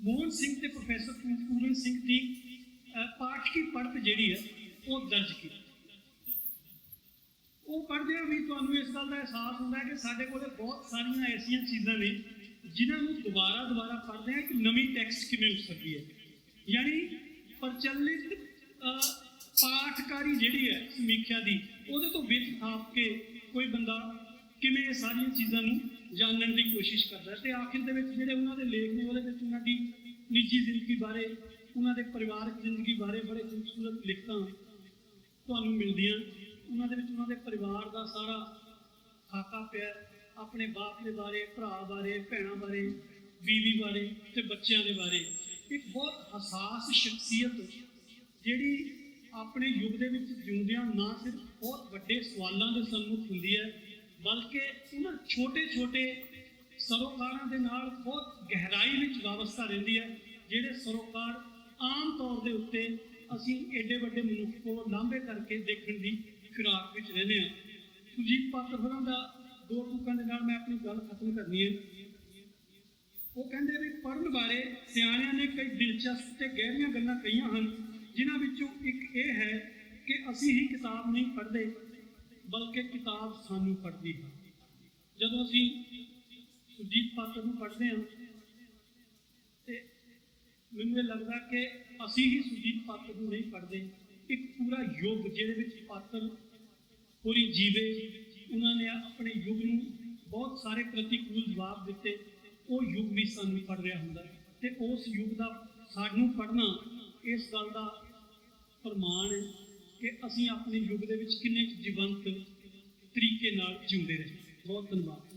ਮੋਹਨ ਸਿੰਘ ਤੇ ਪ੍ਰੋਫੈਸਰ ਪੂਰਨ ਸਿੰਘ ਦੀ ਅਹ, ਪਾਠਕੀ ਪੜਤ ਜਿਹੜੀ ਹੈ ਉਹ ਦਰਜ ਕੀਤੀ। ਉਹ ਪੜ੍ਹਦੇ ਵੀ ਤੁਹਾਨੂੰ ਇਸ ਗੱਲ ਦਾ ਅਹਿਸਾਸ ਹੁੰਦਾ ਹੈ ਕਿ ਸਾਡੇ ਕੋਲੇ ਬਹੁਤ ਸਾਰੀਆਂ ਐਸੀਆਂ ਚੀਜ਼ਾਂ ਨੇ ਜਿਨ੍ਹਾਂ ਨੂੰ ਦੁਬਾਰਾ ਦੁਬਾਰਾ ਪੜ੍ਹਦੇ ਆ ਕਿ ਨਵੀਂ ਟੈਕਸਟ ਕਿਵੇਂ ਉੱਠ ਸਕਦੀ ਹੈ। ਯਾਨੀ ਪ੍ਰਚਲਿਤ ਪਾਠਕਾਰੀ ਜਿਹੜੀ ਹੈ ਸਮੀਖਿਆ ਦੀ, ਉਹਦੇ ਤੋਂ ਵਿੱਚ ਆਪ ਕੇ ਕੋਈ ਬੰਦਾ ਕਿਵੇਂ ਇਹ ਸਾਰੀਆਂ ਚੀਜ਼ਾਂ ਨੂੰ ਜਾਣਨ ਦੀ ਕੋਸ਼ਿਸ਼ ਕਰਦਾ ਹੈ। ਤੇ ਆਖਿਰ ਦੇ ਵਿੱਚ ਜਿਹੜੇ ਉਹਨਾਂ ਦੇ ਲੇਖ ਨੇ, ਉਹਦੇ ਵਿੱਚ ਉਹਨਾਂ ਦੀ ਨਿੱਜੀ ਜ਼ਿੰਦਗੀ ਬਾਰੇ, ਉਹਨਾਂ ਦੇ ਪਰਿਵਾਰਕ ਜ਼ਿੰਦਗੀ ਬਾਰੇ ਬੜੇ ਖੂਬਸੂਰਤ ਲਿਖਤਾਂ ਤੁਹਾਨੂੰ ਮਿਲਦੀਆਂ ਉਹਨਾਂ ਦੇ ਵਿੱਚ ਉਹਨਾਂ ਦੇ ਪਰਿਵਾਰ ਦਾ ਸਾਰਾ ਖਾਕਾ ਪਿਆ। ਆਪਣੇ ਬਾਪ ਦੇ ਬਾਰੇ, ਭਰਾ ਬਾਰੇ, ਭੈਣਾਂ ਬਾਰੇ, ਬੀਵੀ ਬਾਰੇ ਤੇ ਬੱਚਿਆਂ ਦੇ ਬਾਰੇ। ਇੱਕ ਬਹੁਤ ਹਸਾਸ ਸ਼ਖਸੀਅਤ ਜਿਹੜੀ ਆਪਣੇ ਯੁੱਗ ਦੇ ਵਿੱਚ ਜਿਉਂਦਿਆਂ ਨਾ ਸਿਰਫ ਬਹੁਤ ਵੱਡੇ ਸਵਾਲਾਂ ਦੇ ਸਨਮੁਖ ਹੁੰਦੀ ਹੈ, ਬਲਕਿ ਉਹਨਾਂ ਛੋਟੇ-ਛੋਟੇ ਸਰੋਕਾਰਾਂ ਦੇ ਨਾਲ ਬਹੁਤ ਗਹਿਰਾਈ ਵਿੱਚ ਵਾਬਸਤਾ ਰਹਿੰਦੀ ਹੈ, ਜਿਹੜੇ ਸਰੋਕਾਰ ਆਮ ਤੌਰ ਦੇ ਉੱਤੇ ਅਸੀਂ ਏਡੇ ਵੱਡੇ ਮਨੁੱਖ ਕੋਲ ਲਾਂਭੇ ਕਰਕੇ ਦੇਖਣ ਦੀ ਫਿਰਾਕ ਵਿੱਚ ਰਹਿੰਦੇ ਹਾਂ। ਸੁਜੀਤ ਪਾਤਰ ਹੋਰਾਂ ਦਾ ਦੋ ਟੁਕਾਂ ਦੇ ਨਾਲ ਮੈਂ ਆਪਣੀ ਗੱਲ ਖਤਮ ਕਰਨੀ ਹੈ। ਉਹ ਕਹਿੰਦੇ ਵੀ ਪੜ੍ਹਨ ਬਾਰੇ ਸਿਆਣਿਆਂ ਨੇ ਕਈ ਦਿਲਚਸਪ ਤੇ ਗਹਿਰੀਆਂ ਗੱਲਾਂ ਕਹੀਆਂ ਹਨ, ਜਿਨ੍ਹਾਂ ਵਿੱਚੋਂ ਇੱਕ ਇਹ ਹੈ ਕਿ ਅਸੀਂ ਹੀ ਕਿਤਾਬ ਨਹੀਂ ਪੜ੍ਹਦੇ, ਬਲਕਿ ਕਿਤਾਬ ਸਾਨੂੰ ਪੜ੍ਹਦੀ ਹੈ। ਜਦੋਂ ਅਸੀਂ ਸੁਜੀਤ ਪਾਤਰ ਨੂੰ ਪੜ੍ਹਦੇ ਹਾਂ, ਤੇ ਮੈਨੂੰ ਇਹ ਲੱਗਦਾ ਕਿ ਅਸੀਂ ਹੀ ਸੁਜੀਤ ਪਾਤਰ ਨੂੰ ਨਹੀਂ ਪੜ੍ਹਦੇ। ਇੱਕ ਪੂਰਾ ਯੁੱਗ ਜਿਹਦੇ ਵਿੱਚ ਪਾਤਰ ਪੂਰੀ ਜੀਵੇ, ਉਹਨਾਂ ਨੇ ਆਪਣੇ ਯੁੱਗ ਨੂੰ ਬਹੁਤ ਸਾਰੇ ਪ੍ਰਤੀਕੂਲ ਜਵਾਬ ਦਿੱਤੇ। ਉਹ ਯੁੱਗ ਵੀ ਸਾਨੂੰ ਪੜ ਰਿਹਾ ਹੁੰਦਾ ਹੈ ਤੇ ਉਸ ਯੁੱਗ ਦਾ ਸਾਨੂੰ ਪੜ੍ਹਨਾ ਇਸ ਗੱਲ ਦਾ ਪ੍ਰਮਾਣ ਹੈ ਕਿ ਅਸੀਂ ਆਪਣੇ ਯੁੱਗ ਦੇ ਵਿੱਚ ਕਿੰਨੇ ਕੁ ਜੀਵੰਤ ਤਰੀਕੇ ਨਾਲ ਜਿਉਂਦੇ ਰਹੇ। ਬਹੁਤ ਧੰਨਵਾਦ।